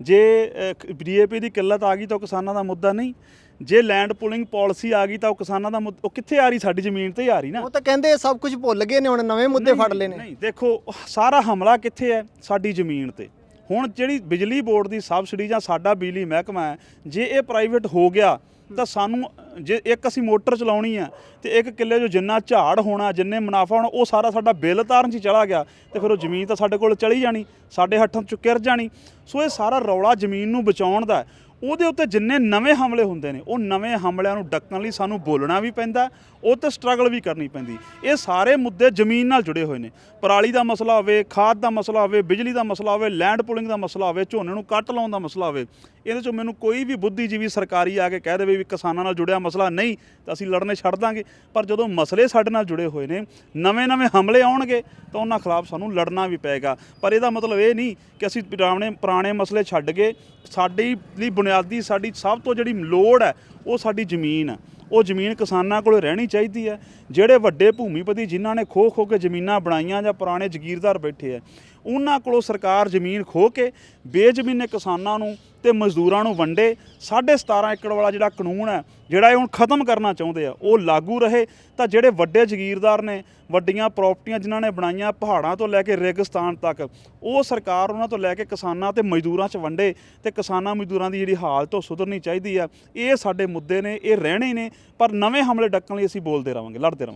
ਜੇ ਡੀਏਪੀ ਦੀ ਕਿੱਲਤ ਆ ਗਈ ਤਾਂ ਕਿਸਾਨਾਂ ਦਾ ਮੁੱਦਾ ਨਹੀਂ। ਜੇ ਲੈਂਡ ਪੁਲਿੰਗ ਪਾਲਿਸੀ ਆ ਗਈ ਤਾਂ ਉਹ ਕਿਸਾਨਾਂ ਦਾ ਉਹ ਕਿੱਥੇ ਆ ਰਹੀ? ਸਾਡੀ ਜ਼ਮੀਨ ਤੇ ਆ ਰਹੀ ਨਾ। ਉਹ ਤਾਂ ਕਹਿੰਦੇ ਸਭ ਕੁਝ ਭੁੱਲ ਗਏ ਨੇ ਹੁਣ ਨਵੇਂ ਮੁੱਦੇ ਫੜ ਲਏ ਨੇ। ਨਹੀਂ ਦੇਖੋ ਸਾਰਾ ਹਮਲਾ ਕਿੱਥੇ ਹੈ? ਸਾਡੀ ਜ਼ਮੀਨ ਤੇ। ਹੁਣ ਜਿਹੜੀ ਬਿਜਲੀ ਬੋਰਡ ਦੀ ਸਬਸਿਡੀ ਜਾਂ ਸਾਡਾ ਬਿਜਲੀ ਮਹਿਕਮਾ ਹੈ, ਜੇ ਇਹ ਪ੍ਰਾਈਵੇਟ ਹੋ ਗਿਆ, ਤਾਂ ਸਾਨੂੰ, ਜੇ ਇੱਕ ਅਸੀਂ ਮੋਟਰ ਚਲਾਉਣੀ ਆ ਤੇ ਇੱਕ ਕਿੱਲੇ 'ਚੋਂ ਜਿੰਨਾ ਝਾੜ ਹੋਣਾ, ਜਿੰਨੇ ਮੁਨਾਫਾ ਹੋਣਾ, ਉਹ ਸਾਰਾ ਸਾਡਾ ਬਿੱਲ ਤਾਰਨ 'ਚ ਚਲਾ ਗਿਆ, ਤੇ ਫਿਰ ਉਹ ਜ਼ਮੀਨ ਤਾਂ ਸਾਡੇ ਕੋਲ ਚਲੀ ਜਾਣੀ, ਸਾਡੇ ਹੱਥਾਂ 'ਚੋਂ ਕਿਰ ਜਾਣੀ। ਸੋ ਇਹ ਸਾਰਾ ਰੌਲਾ ਜ਼ਮੀਨ ਨੂੰ ਬਚਾਉਣ ਦਾ ਉਹਦੇ ਉੱਤੇ ਜਿੰਨੇ ਨਵੇਂ ਹਮਲੇ ਹੁੰਦੇ ਨੇ, ਉਹ ਨਵੇਂ ਹਮਲਿਆਂ ਨੂੰ ਡੱਕਣ ਲਈ ਸਾਨੂੰ ਬੋਲਣਾ ਵੀ ਪੈਂਦਾ, ਉਹ ਤੇ ਸਟਰਗਲ ਵੀ ਕਰਨੀ ਪੈਂਦੀ। ਇਹ ਸਾਰੇ ਮੁੱਦੇ ਜ਼ਮੀਨ ਨਾਲ ਜੁੜੇ ਹੋਏ ਨੇ। ਪਰਾਲੀ ਦਾ ਮਸਲਾ ਹੋਵੇ, ਖਾਦ ਦਾ ਮਸਲਾ ਹੋਵੇ, ਬਿਜਲੀ ਦਾ ਮਸਲਾ ਹੋਵੇ ਲੈਂਡ ਪੁਲਿੰਗ ਦਾ ਮਸਲਾ ਹੋਵੇ, ਝੋਨੇ ਨੂੰ ਕੱਟ ਲਾਉਣ ਦਾ ਮਸਲਾ ਹੋਵੇ ਇਹਦੇ ਚੋਂ ਮੈਨੂੰ ਕੋਈ ਵੀ ਬੁੱਧੀਜੀਵੀ ਸਰਕਾਰੀ ਆ ਕੇ ਕਹਿ ਦੇਵੇ ਵੀ ਕਿਸਾਨਾਂ ਨਾਲ ਜੁੜਿਆ ਮਸਲਾ ਨਹੀਂ, ਤਾਂ ਅਸੀਂ ਲੜਨੇ ਛੱਡ ਦਾਂਗੇ। ਪਰ ਜਦੋਂ ਮਸਲੇ ਸਾਡੇ ਨਾਲ ਜੁੜੇ ਹੋਏ ਨੇ ਨਵੇਂ-ਨਵੇਂ ਹਮਲੇ ਆਉਣਗੇ, ਤਾਂ ਉਹਨਾਂ ਖਿਲਾਫ ਸਾਨੂੰ ਲੜਨਾ ਵੀ ਪਏਗਾ। ਪਰ ਇਹਦਾ ਮਤਲਬ ਇਹ ਨਹੀਂ ਕਿ ਅਸੀਂ ਪੁਰਾਣੇ ਪੁਰਾਣੇ ਮਸਲੇ ਛੱਡ ਕੇ ਸਾਡੀ ਲਈ ਬੁਨਿਆਦੀ, ਸਾਡੀ ਸਭ ਤੋਂ ਜਿਹੜੀ ਲੋੜ ਹੈ, ਉਹ ਸਾਡੀ ਜ਼ਮੀਨ ਹੈ। ਉਹ ਜ਼ਮੀਨ ਕਿਸਾਨਾਂ ਕੋਲ ਰਹਿਣੀ ਚਾਹੀਦੀ ਹੈ। ਜਿਹੜੇ ਵੱਡੇ ਭੂਮੀਪਤੀ ਜਿਨ੍ਹਾਂ ਨੇ ਖੋ ਖੋ ਕੇ ਜ਼ਮੀਨਾਂ ਬਣਾਈਆਂ ਜਾਂ ਪੁਰਾਣੇ ਜ਼ਗੀਰਦਾਰ ਬੈਠੇ ਆ ਉਹਨਾਂ ਕੋਲੋਂ ਸਰਕਾਰ ਜ਼ਮੀਨ ਖੋ ਕੇ ਬੇਜ਼ਮੀਨੇ ਕਿਸਾਨਾਂ ਨੂੰ ਤੇ ਮਜ਼ਦੂਰਾਂ ਨੂੰ ਵੰਡੇ। 17.5 ਏਕੜ ਵਾਲਾ ਜਿਹੜਾ ਕਾਨੂੰਨ ਹੈ, ਜਿਹੜਾ ਇਹ ਹੁਣ ਖਤਮ ਕਰਨਾ ਚਾਹੁੰਦੇ ਆ, ਉਹ ਲਾਗੂ ਰਹੇ। ਤਾਂ ਜਿਹੜੇ ਵੱਡੇ ਜ਼ਗੀਰਦਾਰ ਨੇ, ਵੱਡੀਆਂ ਪ੍ਰਾਪਰਟੀਆਂ ਜਿਨ੍ਹਾਂ ਨੇ ਬਣਾਈਆਂ ਪਹਾੜਾਂ ਤੋਂ ਲੈ ਕੇ ਰੇਗਿਸਤਾਨ ਤੱਕ, ਉਹ ਸਰਕਾਰ ਉਹਨਾਂ ਤੋਂ ਲੈ ਕੇ ਕਿਸਾਨਾਂ ਤੇ ਮਜ਼ਦੂਰਾਂ 'ਚ ਵੰਡੇ ਤੇ ਕਿਸਾਨਾਂ ਮਜ਼ਦੂਰਾਂ ਦੀ ਜਿਹੜੀ ਹਾਲਤ ਉਹ ਸੁਧਰਨੀ ਚਾਹੀਦੀ ਆ। ਇਹ ਸਾਡੇ ਮੁੱਦੇ ਨੇ, ਇਹ ਰਹਿਣੇ ਨੇ, ਪਰ ਨਵੇਂ ਹਮਲੇ ਡੱਕਣ ਲਈ ਅਸੀਂ ਬੋਲਦੇ ਰਵਾਂਗੇ ਲੜਦੇ ਰਵਾਂਗੇ